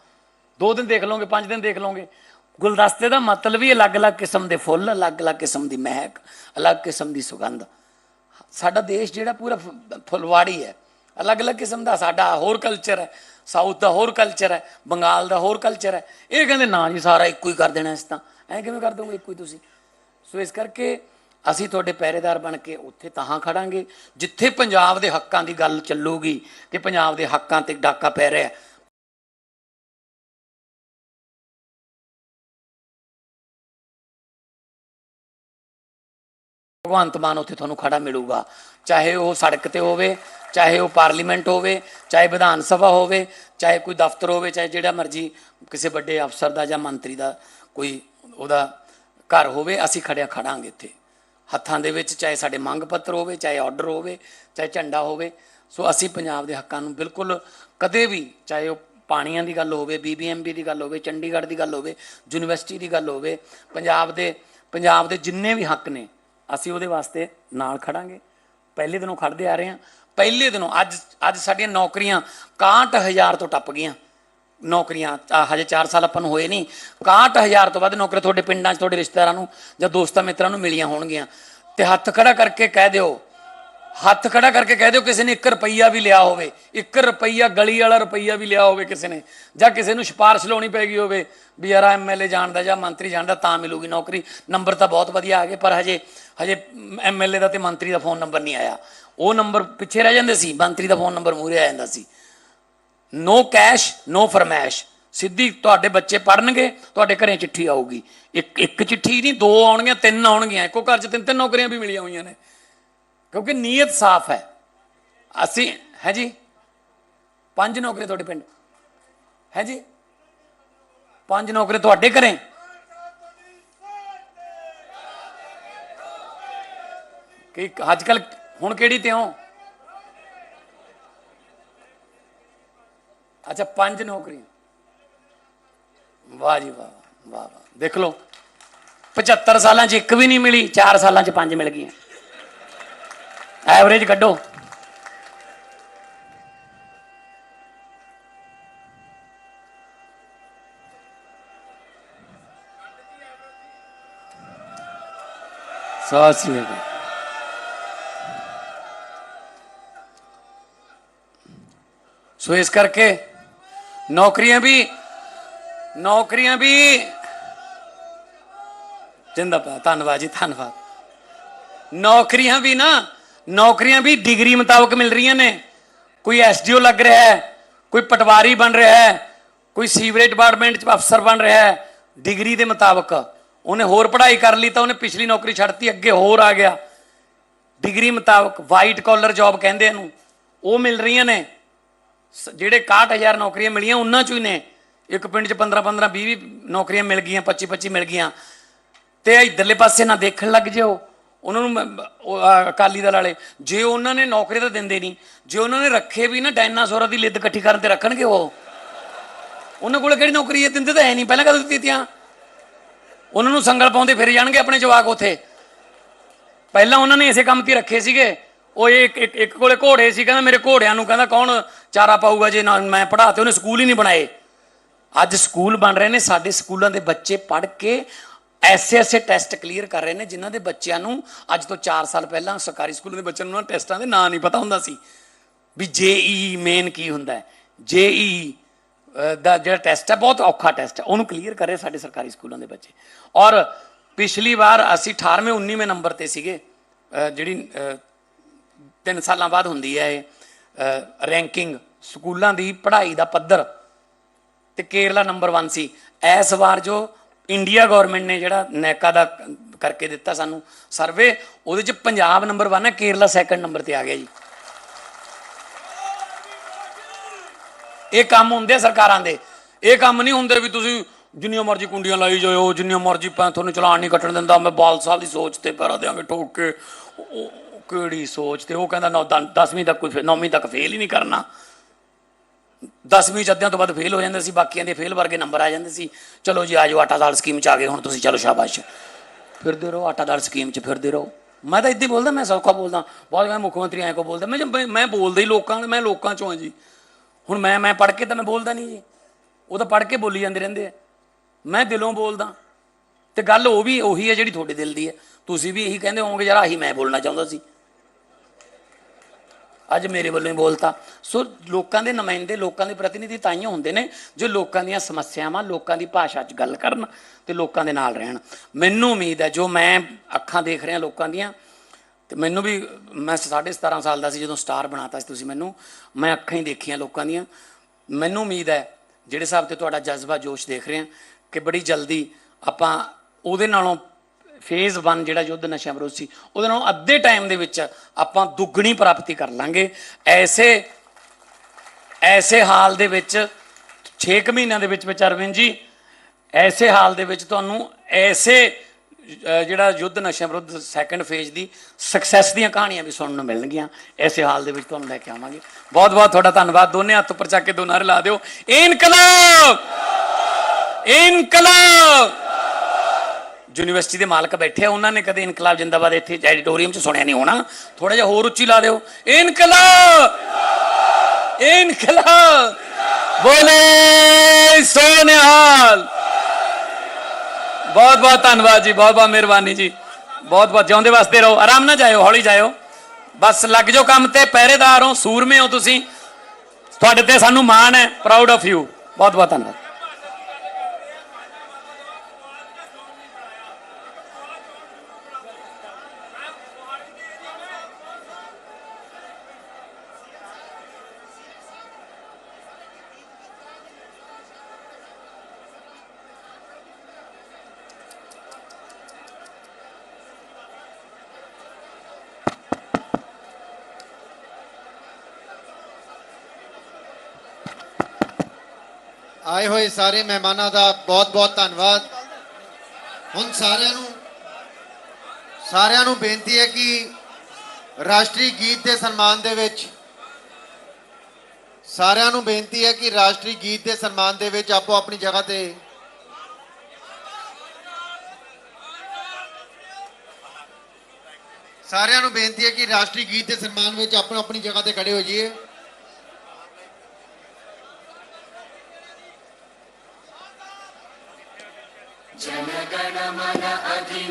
ਦੋ ਦਿਨ ਦੇਖ ਲਓਗੇ, ਪੰਜ ਦਿਨ ਦੇਖ ਲਓਗੇ। ਗੁਲਦਸਤੇ ਦਾ ਮਤਲਬ ਹੀ ਅਲੱਗ-ਅਲੱਗ ਕਿਸਮ ਦੇ ਫੁੱਲ, ਅਲੱਗ-ਅਲੱਗ ਕਿਸਮ ਦੀ ਮਹਿਕ, ਅਲੱਗ ਕਿਸਮ ਦੀ ਸੁਗੰਧ। ਸਾਡਾ ਦੇਸ਼ ਜਿਹੜਾ ਪੂਰਾ ਫੁ- ਫੁਲਵਾੜੀ ਹੈ। ਅਲੱਗ-ਅਲੱਗ ਕਿਸਮ ਦਾ ਸਾਡਾ ਹੋਰ ਕਲਚਰ ਹੈ। ਸਾਊਥ ਦਾ ਹੋਰ ਕਲਚਰ ਹੈ। ਬੰਗਾਲ ਦਾ ਹੋਰ ਕਲਚਰ ਹੈ। ਇਹ ਕਹਿੰਦੇ, ਨਾ ਜੀ, ਸਾਰਾ ਇੱਕੋ ਹੀ ਕਰ ਦੇਣਾ ਇਸ ਤਾਂ। ਐ ਕਿਵੇਂ ਕਰ ਦੋਗੇ ਇੱਕੋ ਹੀ ਤੁਸੀਂ? ਸੋ ਇਸ ਕਰਕੇ ਅਸੀਂ ਤੁਹਾਡੇ ਪਹਿਰੇਦਾਰ ਬਣ ਕੇ ਉੱਥੇ ਤਾਂ ਖੜਾਂਗੇ ਜਿੱਥੇ ਪੰਜਾਬ ਦੇ ਹੱਕਾਂ ਦੀ ਗੱਲ ਚੱਲੂਗੀ ਕਿ ਪੰਜਾਬ ਦੇ ਹੱਕਾਂ ਤੇ ਡਾਕਾ ਪੈ ਰਿਹਾ ਹੈ, ਭਗਵੰਤ ਮਾਨ ਉੱਥੇ ਤੁਹਾਨੂੰ ਖੜਾ ਮਿਲੂਗਾ। ਚਾਹੇ ਉਹ ਸੜਕ ਤੇ ਹੋਵੇ ਚਾਹੇ ਉਹ ਪਾਰਲੀਮੈਂਟ ਹੋਵੇ ਚਾਹੇ ਵਿਧਾਨ ਸਭਾ ਹੋਵੇ ਚਾਹੇ ਕੋਈ ਦਫ਼ਤਰ ਹੋਵੇ ਚਾਹੇ ਜਿਹੜਾ ਮਰਜ਼ੀ ਕਿਸੇ ਵੱਡੇ ਅਫਸਰ ਦਾ ਜਾਂ ਮੰਤਰੀ ਦਾ ਕੋਈ ਉਹਦਾ ਘਰ ਹੋਵੇ ਅਸੀਂ ਖੜਿਆ ਖੜਾਂਗੇ ਇੱਥੇ। ਹੱਥਾਂ ਦੇ ਵਿੱਚ, ਚਾਹੇ ਸਾਡੇ ਮੰਗ ਪੱਤਰ ਹੋਵੇ, ਚਾਹੇ ਆਰਡਰ ਹੋਵੇ, ਚਾਹੇ ਝੰਡਾ ਹੋਵੇ। ਸੋ ਅਸੀਂ ਪੰਜਾਬ ਦੇ ਹੱਕਾਂ ਨੂੰ ਬਿਲਕੁਲ ਕਦੇ ਵੀ, ਚਾਹੇ ਉਹ ਪਾਣੀਆਂ ਦੀ ਗੱਲ ਹੋਵੇ ਬੀਬੀਐਮਬੀ ਦੀ ਗੱਲ ਹੋਵੇ, ਚੰਡੀਗੜ੍ਹ ਦੀ ਗੱਲ ਹੋਵੇ, ਯੂਨੀਵਰਸਿਟੀ ਦੀ ਗੱਲ ਹੋਵੇ, ਪੰਜਾਬ ਦੇ ਪੰਜਾਬ ਦੇ ਜਿੰਨੇ ਵੀ ਹੱਕ ਨੇ, ਅਸੀਂ ਉਹਦੇ ਵਾਸਤੇ ਨਾਲ ਖੜਾਂਗੇ। ਪਹਿਲੇ ਦਿਨੋਂ ਖੜਦੇ ਆ ਰਹੇ ਹਾਂ। ਪਹਿਲੇ ਦਿਨੋਂ ਅੱਜ ਅੱਜ ਸਾਡੀਆਂ ਨੌਕਰੀਆਂ 61000 ਤੋਂ ਟੱਪ ਗਈਆਂ। ਨੌਕਰੀਆਂ ਆਹ ਹਜੇ 4 ਸਾਲ ਆਪਾਂ ਨੂੰ ਹੋਏ ਨਹੀਂ। 61000 ਤੋਂ ਵੱਧ ਨੌਕਰੀ ਤੁਹਾਡੇ ਪਿੰਡਾਂ 'ਚ, ਤੁਹਾਡੇ ਰਿਸ਼ਤੇਦਾਰਾਂ ਨੂੰ ਜਾਂ ਦੋਸਤਾਂ, ਮਿੱਤਰਾਂ ਨੂੰ ਮਿਲੀਆਂ ਹੋਣਗੀਆਂ। ਤੇ ਹੱਥ ਖੜਾ ਕਰਕੇ ਕਹਿ ਦਿਓ। ਹੱਥ ਖੜਾ ਕਰਕੇ ਕਹਿ ਦਿਓ ਕਿਸੇ ਨੇ 1 ਰੁਪਈਆ ਵੀ ਲਿਆ ਹੋਵੇ। 1 ਰੁਪਈਆ, ਗਲੀ ਵਾਲਾ ਰੁਪਈਆ ਵੀ ਲਿਆ ਹੋਵੇ ਕਿਸੇ ਨੇ। ਜਾਂ ਕਿਸੇ ਨੂੰ ਸਿਫਾਰਿਸ਼ ਲਾਉਣੀ ਪੈ ਗਈ ਹੋਵੇ ਵੀ ਯਾਰ ਐਮਐਲਏ ਜਾਣਦਾ ਜਾਂ ਮੰਤਰੀ ਜਾਣਦਾ, ਤਾਂ ਮਿਲੂਗੀ ਨੌਕਰੀ। ਨੰਬਰ ਤਾਂ ਬਹੁਤ ਵਧੀਆ ਆ ਗਏ, ਪਰ ਹਜੇ ਹਜੇ ਐਮਐਲਏ ਦਾ ਤੇ ਮੰਤਰੀ ਦਾ ਫੋਨ ਨੰਬਰ ਨਹੀਂ ਆਇਆ। ਉਹ ਨੰਬਰ ਪਿੱਛੇ ਰਹਿ ਜਾਂਦੇ ਸੀ, ਮੰਤਰੀ ਦਾ ਫੋਨ ਨੰਬਰ ਮੂਹਰੇ ਆ ਜਾਂਦਾ ਸੀ। ਨੋ ਕੈਸ਼ ਨੋ ਫਰਮੈਸ਼ ਸਿੱਧੀ ਤੁਹਾਡੇ ਬੱਚੇ ਪੜਨਗੇ ਤੁਹਾਡੇ ਘਰੇ ਚਿੱਠੀ ਆਊਗੀ। ਇੱਕ ਇੱਕ ਚਿੱਠੀ ਨਹੀਂ, ਦੋ ਆਉਣਗੀਆਂ, ਤਿੰਨ ਆਉਣਗੀਆਂ। ਇੱਕੋ ਘਰ 'ਚ ਤਿੰਨ ਤਿੰਨ ਨੌਕਰੀਆਂ ਵੀ ਮਿਲੀਆਂ ਹੋਈਆਂ ਨੇ। ਕਿਉਂਕਿ ਨੀਅਤ ਸਾਫ਼ ਹੈ। ਅਸੀਂ, ਹੈ ਜੀ? ਪੰਜ ਨੌਕਰੀ ਤੁਹਾਡੇ ਪਿੰਡ। ਹੈ ਜੀ? ਪੰਜ ਨੌਕਰੀ ਤੁਹਾਡੇ ਘਰੇ। ਕਿ ਅੱਜ ਕੱਲ ਹੁਣ ਕਿਹੜੀ ਤੇ ਹੋ? ਅੱਛਾ ਪੰਜ ਨੌਕਰੀਆਂ ਵਾਹ ਜੀ ਵਾਹ ਵਾਹ ਵਾਹ ਦੇਖ ਲਓ 75 ਸਾਲਾਂ 'ਚ ਇੱਕ ਵੀ ਨਹੀਂ ਮਿਲੀ 4 ਸਾਲਾਂ 'ਚ ਪੰਜ ਮਿਲ ਗਈਆਂ ਐਵਰੇਜ ਕੱਢੋ ਸਤਿ ਸ੍ਰੀ ਅਕਾਲ ਸੋ ਇਸ ਕਰਕੇ ਨੌਕਰੀਆਂ ਵੀ ਨੌਕਰੀਆਂ ਵੀ। ਜਿੰਦਾਬਾਦ ਧੰਨਵਾਦ ਜੀ, ਧੰਨਵਾਦ। ਨੌਕਰੀਆਂ ਵੀ ਨਾ, ਨੌਕਰੀਆਂ ਵੀ ਡਿਗਰੀ ਮੁਤਾਬਕ ਮਿਲ ਰਹੀਆਂ ਨੇ। ਕੋਈ ਐਸਡੀਓ ਲੱਗ ਰਿਹਾ ਹੈ, ਕੋਈ ਪਟਵਾਰੀ ਬਣ ਰਿਹਾ ਹੈ, ਕੋਈ ਸੀਵਰੇਜ ਡਿਪਾਰਟਮੈਂਟ ਚ ਅਫਸਰ ਬਣ ਰਿਹਾ ਹੈ, ਡਿਗਰੀ ਦੇ ਮੁਤਾਬਕ। ਉਹਨੇ ਹੋਰ ਪੜ੍ਹਾਈ ਕਰ ਲਈ ਤਾਂ ਉਹਨੇ ਪਿਛਲੀ ਨੌਕਰੀ ਛੱਡਤੀ ਅੱਗੇ ਹੋਰ ਆ ਗਿਆ। ਡਿਗਰੀ ਮੁਤਾਬਕ ਵਾਈਟ ਕਾਲਰ ਜੌਬ ਕਹਿੰਦੇ ਇਹਨੂੰ। ਉਹ ਮਿਲ ਰਹੀਆਂ ਨੇ। ਜਿਹੜੇ 61000 ਨੌਕਰੀਆਂ ਮਿਲੀਆਂ, ਉਹਨਾਂ ਚੋਂ ਹੀ ਨੇ। ਇੱਕ ਪਿੰਡ 'ਚ 15 15 20 20 ਨੌਕਰੀਆਂ ਮਿਲ ਗਈਆਂ 25 25 ਮਿਲ ਗਈਆਂ। ਤੇ ਇਧਰਲੇ ਪਾਸੇ ਨਾ ਦੇਖਣ ਲੱਗ ਜਿਓ। ਉਹਨਾਂ ਨੂੰ ਅਕਾਲੀ ਦਲ ਵਾਲੇ, ਜੇ ਉਹਨਾਂ ਨੇ ਨੌਕਰੀ ਤਾਂ ਦਿੰਦੇ ਨਹੀਂ, ਜੇ ਉਹਨਾਂ ਨੇ ਰੱਖੇ ਵੀ ਨਾ ਡਾਇਨਾਸੌਰਾਂ ਦੀ ਲਿੱਦ ਇਕੱਠੀ ਕਰਨ ਤੇ ਰੱਖਣਗੇ ਉਹ। ਉਹਨਾਂ ਕੋਲ ਕਿਹੜੀ ਨੌਕਰੀ ਹੈ? ਦਿੰਦੇ ਤਾਂ ਹੈ ਨਹੀਂ। ਪਹਿਲਾਂ ਕਦੋਂ ਦਿੱਤੀ ਤੀਆਂ? ਉਹਨਾਂ ਨੂੰ ਸੰਗਲ ਪਾਉਂਦੇ ਫਿਰ ਜਾਣਗੇ ਆਪਣੇ ਜਵਾਕ ਉਥੇ। ਪਹਿਲਾਂ ਉਹਨਾਂ ਨੇ ਇਸੇ ਕੰਮ ਤੇ ਰੱਖੇ ਸੀਗੇ। ਉਹ ਇੱਕ ਇੱਕ- ਇੱਕ ਕੋਲੇ ਘੋੜੇ ਸੀ, ਕਹਿੰਦਾ ਮੇਰੇ ਘੋੜਿਆਂ ਨੂੰ ਕਹਿੰਦਾ ਕੌਣ ਚਾਰਾ ਪਾਊਗਾ ਜੇ ਨਾ ਮੈਂ ਪੜ੍ਹਾ ਤੇ ਉਹਨੇ ਸਕੂਲ ਹੀ ਨਹੀਂ ਬਣਾਏ। ਅੱਜ ਸਕੂਲ ਬਣ ਰਹੇ ਨੇ, ਸਾਡੇ ਸਕੂਲਾਂ ਦੇ ਬੱਚੇ ਪੜ੍ਹ ਕੇ ਐਸੇ ਐਸੇ ਟੈਸਟ ਕਲੀਅਰ ਕਰ ਰਹੇ ਨੇ, ਜਿਨ੍ਹਾਂ ਦੇ ਬੱਚਿਆਂ ਨੂੰ ਅੱਜ ਤੋਂ 4 ਸਾਲ ਪਹਿਲਾਂ ਸਰਕਾਰੀ ਸਕੂਲਾਂ ਦੇ ਬੱਚਿਆਂ ਨੂੰ ਉਹਨਾਂ ਟੈਸਟਾਂ ਦੇ ਨਾਂ ਨਹੀਂ ਪਤਾ ਹੁੰਦਾ ਸੀ। ਵੀ ਜੇਈ ਮੇਨ ਕੀ ਹੁੰਦਾ ਹੈ? ਜੇਈ ਦਾ ਜਿਹੜਾ ਟੈਸਟ ਹੈ, ਬਹੁਤ ਔਖਾ ਟੈਸਟ ਹੈ, ਉਹਨੂੰ ਕਲੀਅਰ ਕਰ ਰਹੇ ਸਾਡੇ ਸਰਕਾਰੀ ਸਕੂਲਾਂ ਦੇ ਬੱਚੇ। ਔਰ ਪਿਛਲੀ ਵਾਰ ਅਸੀਂ 18ਵੇਂ 19ਵੇਂ ਨੰਬਰ ਤੇ ਸੀਗੇ ਜਿਹੜੀ ਤਿੰਨ ਸਾਲਾਂ ਬਾਅਦ ਹੁੰਦੀ ਹੈ ਇਹ ਰੈਂਕਿੰਗ ਸਕੂਲਾਂ ਦੀ ਪੜ੍ਹਾਈ ਦਾ ਪੱਧਰ। ਤੇ ਕੇਰਲਾ ਨੰਬਰ 1 ਸੀ। ਇਸ ਵਾਰ ਜੋ ਇੰਡੀਆ ਗਵਰਨਮੈਂਟ ਨੇ ਜਿਹੜਾ ਨੈਕਾ ਦਾ ਕਰਕੇ ਦਿੱਤਾ ਸਾਨੂੰ ਸਰਵੇ ਉਹਦੇ ਚ ਪੰਜਾਬ ਨੰਬਰ 1 ਹੈ, ਕੇਰਲਾ ਸੈਕੰਡ ਨੰਬਰ ਤੇ ਆ ਗਿਆ ਜੀ। ਇਹ ਕੰਮ ਹੁੰਦੇ ਸਰਕਾਰਾਂ ਦੇ। ਇਹ ਕੰਮ ਨਹੀਂ ਹੁੰਦੇ ਵੀ ਤੁਸੀਂ ਜਿੰਨੀਆਂ ਮਰਜ਼ੀ ਕੁੰਡੀਆਂ ਲਾਈ ਜਾਓ ਜਿੰਨੀਆਂ ਮਰਜ਼ੀ ਤੁਹਾਨੂੰ ਚਲਾਨ ਨਹੀਂ ਕੱਟਣ ਦਿੰਦਾ, ਮੈਂ ਬਾਲ ਸਾਹਿਬ ਦੀ ਸੋਚ ਤੇ ਪੈਰਾ ਦੇਾਂਗੇ ਠੋਕ ਕੇ। ਕਿਹੜੀ ਸੋਚ ਤੇ ਉਹ ਕਹਿੰਦਾ, ਨੌ 10ਵੀਂ ਤੱਕ ਕੋਈ 9ਵੀਂ ਤੱਕ ਫੇਲ ਹੀ ਨਹੀਂ ਕਰਨਾ। 10ਵੀਂ ਚ ਅੱਧਿਆਂ ਤੋਂ ਬਾਅਦ ਫੇਲ ਹੋ ਜਾਂਦੇ ਸੀ, ਬਾਕੀਆਂ ਦੇ ਫੇਲ ਵਰਗੇ ਨੰਬਰ ਆ ਜਾਂਦੇ ਸੀ। ਚਲੋ ਜੀ ਆਜੋ ਆਟਾ ਦਾਲ ਸਕੀਮ ਚ ਆ ਗਏ, ਹੁਣ ਤੁਸੀਂ ਚਲੋ ਸ਼ਾਬਾਸ਼। ਫਿਰਦੇ ਰਹੋ, ਆਟਾ ਦਾਲ ਸਕੀਮ ਚ ਫਿਰਦੇ ਰਹੋ। ਮੈਂ ਤਾਂ ਇੱਦਾਂ ਹੀ ਬੋਲਦਾ, ਮੈਂ ਸੌਖਾ ਬੋਲਦਾ। ਬਹੁਤ ਮੈਂ ਮੁੱਖ ਮੰਤਰੀ ਐਂ ਕੋ ਬੋਲਦਾ, ਮੈਂ ਮੈਂ- ਬੋਲਦਾ ਹੀ ਲੋਕਾਂ ਮੈਂ ਲੋਕਾਂ ਚੋਂ ਆ ਜੀ। ਹੁਣ ਮੈਂ ਮੈਂ ਪੜ੍ਹ ਕੇ ਤਾਂ ਮੈਂ ਬੋਲਦਾ ਨਹੀਂ ਜੀ। ਉਹ ਤਾਂ ਪੜ੍ਹ ਕੇ ਬੋਲੀ ਜਾਂਦੇ ਰਹਿੰਦੇ ਆ। ਮੈਂ ਦਿਲੋਂ ਬੋਲਦਾ। ਤੇ ਗੱਲ ਉਹ ਵੀ ਉਹੀ ਹੈ ਜਿਹੜੀ ਤੁਹਾਡੇ ਦਿਲ ਦੀ ਹੈ। ਤੁਸੀਂ ਵੀ ਇਹੀ ਕਹਿੰਦੇ ਹੋਵੋਗੇ, ਯਾਰ ਆਹੀ ਮੈਂ ਬੋਲਣਾ ਚਾਹੁੰਦਾ ਸੀ। ਅੱਜ ਮੇਰੇ ਵੱਲੋਂ ਹੀ ਬੋਲਤਾ। ਸੋ ਲੋਕਾਂ ਦੇ ਨੁਮਾਇੰਦੇ, ਲੋਕਾਂ ਦੇ ਪ੍ਰਤੀਨਿਧੀ ਤਾਈਓ ਹੁੰਦੇ ਨੇ ਜੋ ਲੋਕਾਂ ਦੀਆਂ ਸਮੱਸਿਆਵਾਂ, ਲੋਕਾਂ ਦੀ ਭਾਸ਼ਾ 'ਚ ਗੱਲ ਕਰਨ ਤੇ ਲੋਕਾਂ ਦੇ ਨਾਲ ਰਹਿਣ। ਮੈਨੂੰ ਉਮੀਦ ਹੈ, ਜੋ ਮੈਂ ਅੱਖਾਂ ਦੇਖ ਰਿਹਾ ਲੋਕਾਂ ਦੀਆਂ, ਤੇ ਮੈਨੂੰ ਵੀ, ਮੈਂ 17.5 ਸਾਲ ਦਾ ਸੀ, ਜਦੋਂ ਸਟਾਰ ਬਣਾਤਾ ਸੀ ਤੁਸੀਂ ਮੈਨੂੰ, ਮੈਂ ਅੱਖਾਂ ਹੀ ਦੇਖੀਆਂ ਲੋਕਾਂ ਦੀਆਂ। ਮੈਨੂੰ ਉਮੀਦ ਹੈ, ਜਿਹੜੇ ਹਿਸਾਬ ਤੇ ਤੁਹਾਡਾ ਜਜ਼ਬਾ ਜੋਸ਼ ਦੇਖ ਰਹੇ ਹਾਂ, ਕਿ ਬੜੀ ਜਲਦੀ ਆਪਾਂ ਉਹਦੇ ਨਾਲੋਂ ਫੇਜ਼ 1 ਜਿਹੜਾ ਯੁੱਧ ਨਸ਼ਿਆਂ ਵਿਰੋਧ ਸੀ, ਉਹਦੇ ਨਾਲੋਂ ਅੱਧੇ ਟਾਈਮ ਦੇ ਵਿੱਚ ਆਪਾਂ ਦੁੱਗਣੀ ਪ੍ਰਾਪਤੀ ਕਰ ਲਾਂਗੇ। ਐਸੇ ਐਸੇ ਹਾਲ ਦੇ ਵਿੱਚ 6 ਮਹੀਨਿਆਂ ਦੇ ਵਿੱਚ ਵਿੱਚ ਅਰਵਿੰਦ ਜੀ, ਐਸੇ ਹਾਲ ਦੇ ਵਿੱਚ ਤੁਹਾਨੂੰ ਐਸੇ ਜਿਹੜਾ ਯੁੱਧ ਨਸ਼ਿਆਂ ਵਿਰੁੱਧ ਸੈਕੰਡ ਫੇਜ਼ ਦੀ ਸਕਸੈਸ ਦੀਆਂ ਕਹਾਣੀਆਂ ਵੀ ਸੁਣਨ ਨੂੰ ਮਿਲਣਗੀਆਂ। ਐਸੇ ਹਾਲ ਦੇ ਵਿੱਚ ਤੁਹਾਨੂੰ ਲੈ ਕੇ ਆਵਾਂਗੇ। ਬਹੁਤ ਬਹੁਤ ਤੁਹਾਡਾ ਧੰਨਵਾਦ। ਦੋਨੇ ਹੱਥ ਉੱਪਰ ਚੱਕ ਕੇ ਦੋ ਨਾਰੇ ਲਾ ਦਿਓ। ਇਨਕਲਾਬ! ਇਨਕਲਾਬ! ਯੂਨੀਵਰਸਿਟੀ ਦੇ ਮਾਲਕ ਬੈਠੇ ਆ, ਉਹਨਾਂ ਨੇ ਕਦੇ ਇਨਕਲਾਬ ਜਿੰਦਾਬਾਦ ਇੱਥੇ ਐਡੀਟੋਰੀਅਮ 'ਚ ਸੁਣਿਆ ਨਹੀਂ ਹੋਣਾ। ਥੋੜਾ ਜਿਹਾ ਹੋਰ ਉੱਚੀ ਲਾ ਦਿਓ। ਇਨਕਲਾਬ! ਇਨਕਲਾਬ! ਬੋਲੇ ਸੋਨਿਹਾਲ! ਬਹੁਤ ਬਹੁਤ ਧੰਨਵਾਦ ਜੀ, ਬਹੁਤ ਬਹੁਤ ਮਿਹਰਬਾਨੀ ਜੀ। ਬਹੁਤ ਬਹੁਤ ਜਿਉਂਦੇ ਵਾਸਤੇ ਰਹੋ, ਆਰਾਮ ਨਾਲ ਜਾਇਓ, ਹੌਲੀ ਜਾਇਓ। ਬਸ ਲੱਗ ਜਾਓ ਕੰਮ ਤੇ, ਪਹਿਰੇਦਾਰ ਹੋ, ਸੂਰਮੇ ਹੋ ਤੁਸੀਂ। ਤੁਹਾਡੇ ਤੇ ਸਾਨੂੰ ਮਾਣ ਹੈ ਪ੍ਰਾਊਡ ਆਫ ਯੂ ਬਹੁਤ ਬਹੁਤ ਧੰਨਵਾਦ। ਆਏ ਹੋਏ ਸਾਰੇ ਮਹਿਮਾਨਾਂ ਦਾ ਬਹੁਤ-ਬਹੁਤ ਧੰਨਵਾਦ। ਹੁਣ ਸਾਰਿਆਂ ਨੂੰ ਸਾਰਿਆਂ ਨੂੰ ਬੇਨਤੀ ਹੈ ਕਿ ਰਾਸ਼ਟਰੀ ਗੀਤ ਦੇ ਸਨਮਾਨ ਦੇ ਵਿੱਚ, ਸਾਰਿਆਂ ਨੂੰ ਬੇਨਤੀ ਹੈ ਕਿ ਰਾਸ਼ਟਰੀ ਗੀਤ ਦੇ ਸਨਮਾਨ ਦੇ ਵਿੱਚ ਆਪੋ ਆਪਣੀ ਜਗ੍ਹਾ ਤੇ ਸਾਰਿਆਂ ਨੂੰ ਬੇਨਤੀ ਹੈ ਕਿ ਰਾਸ਼ਟਰੀ ਗੀਤ ਦੇ ਸਨਮਾਨ ਵਿੱਚ ਆਪੋ ਆਪਣੀ ਜਗ੍ਹਾ ਤੇ ਖੜੇ ਹੋ ਜਾਈਏ।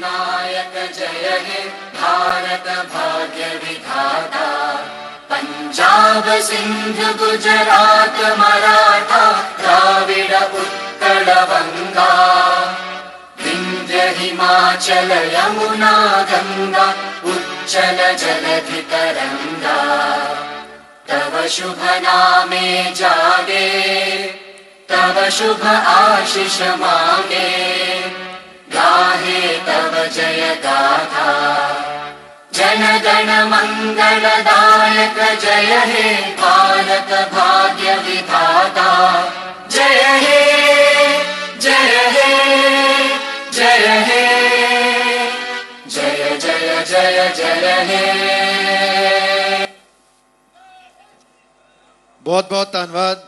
अधिनायक जय हे भारत भाग्य विधाता। पंजाब सिंध गुजरात मराठा द्राविड उत्कल बंगा विंध्य हिमाचल यमुना गंगा उच्चल जलधि तरंगा तव शुभ नामे जागे तव शुभ आशीष मांगे गाहे तव जय गाथा जन गण मंगलदायक जय हे भारत भाग्य विधाता जय हे जय हे जय हे जय जय जय जय हे ਬਹੁਤ ਬਹੁਤ ਧੰਨਵਾਦ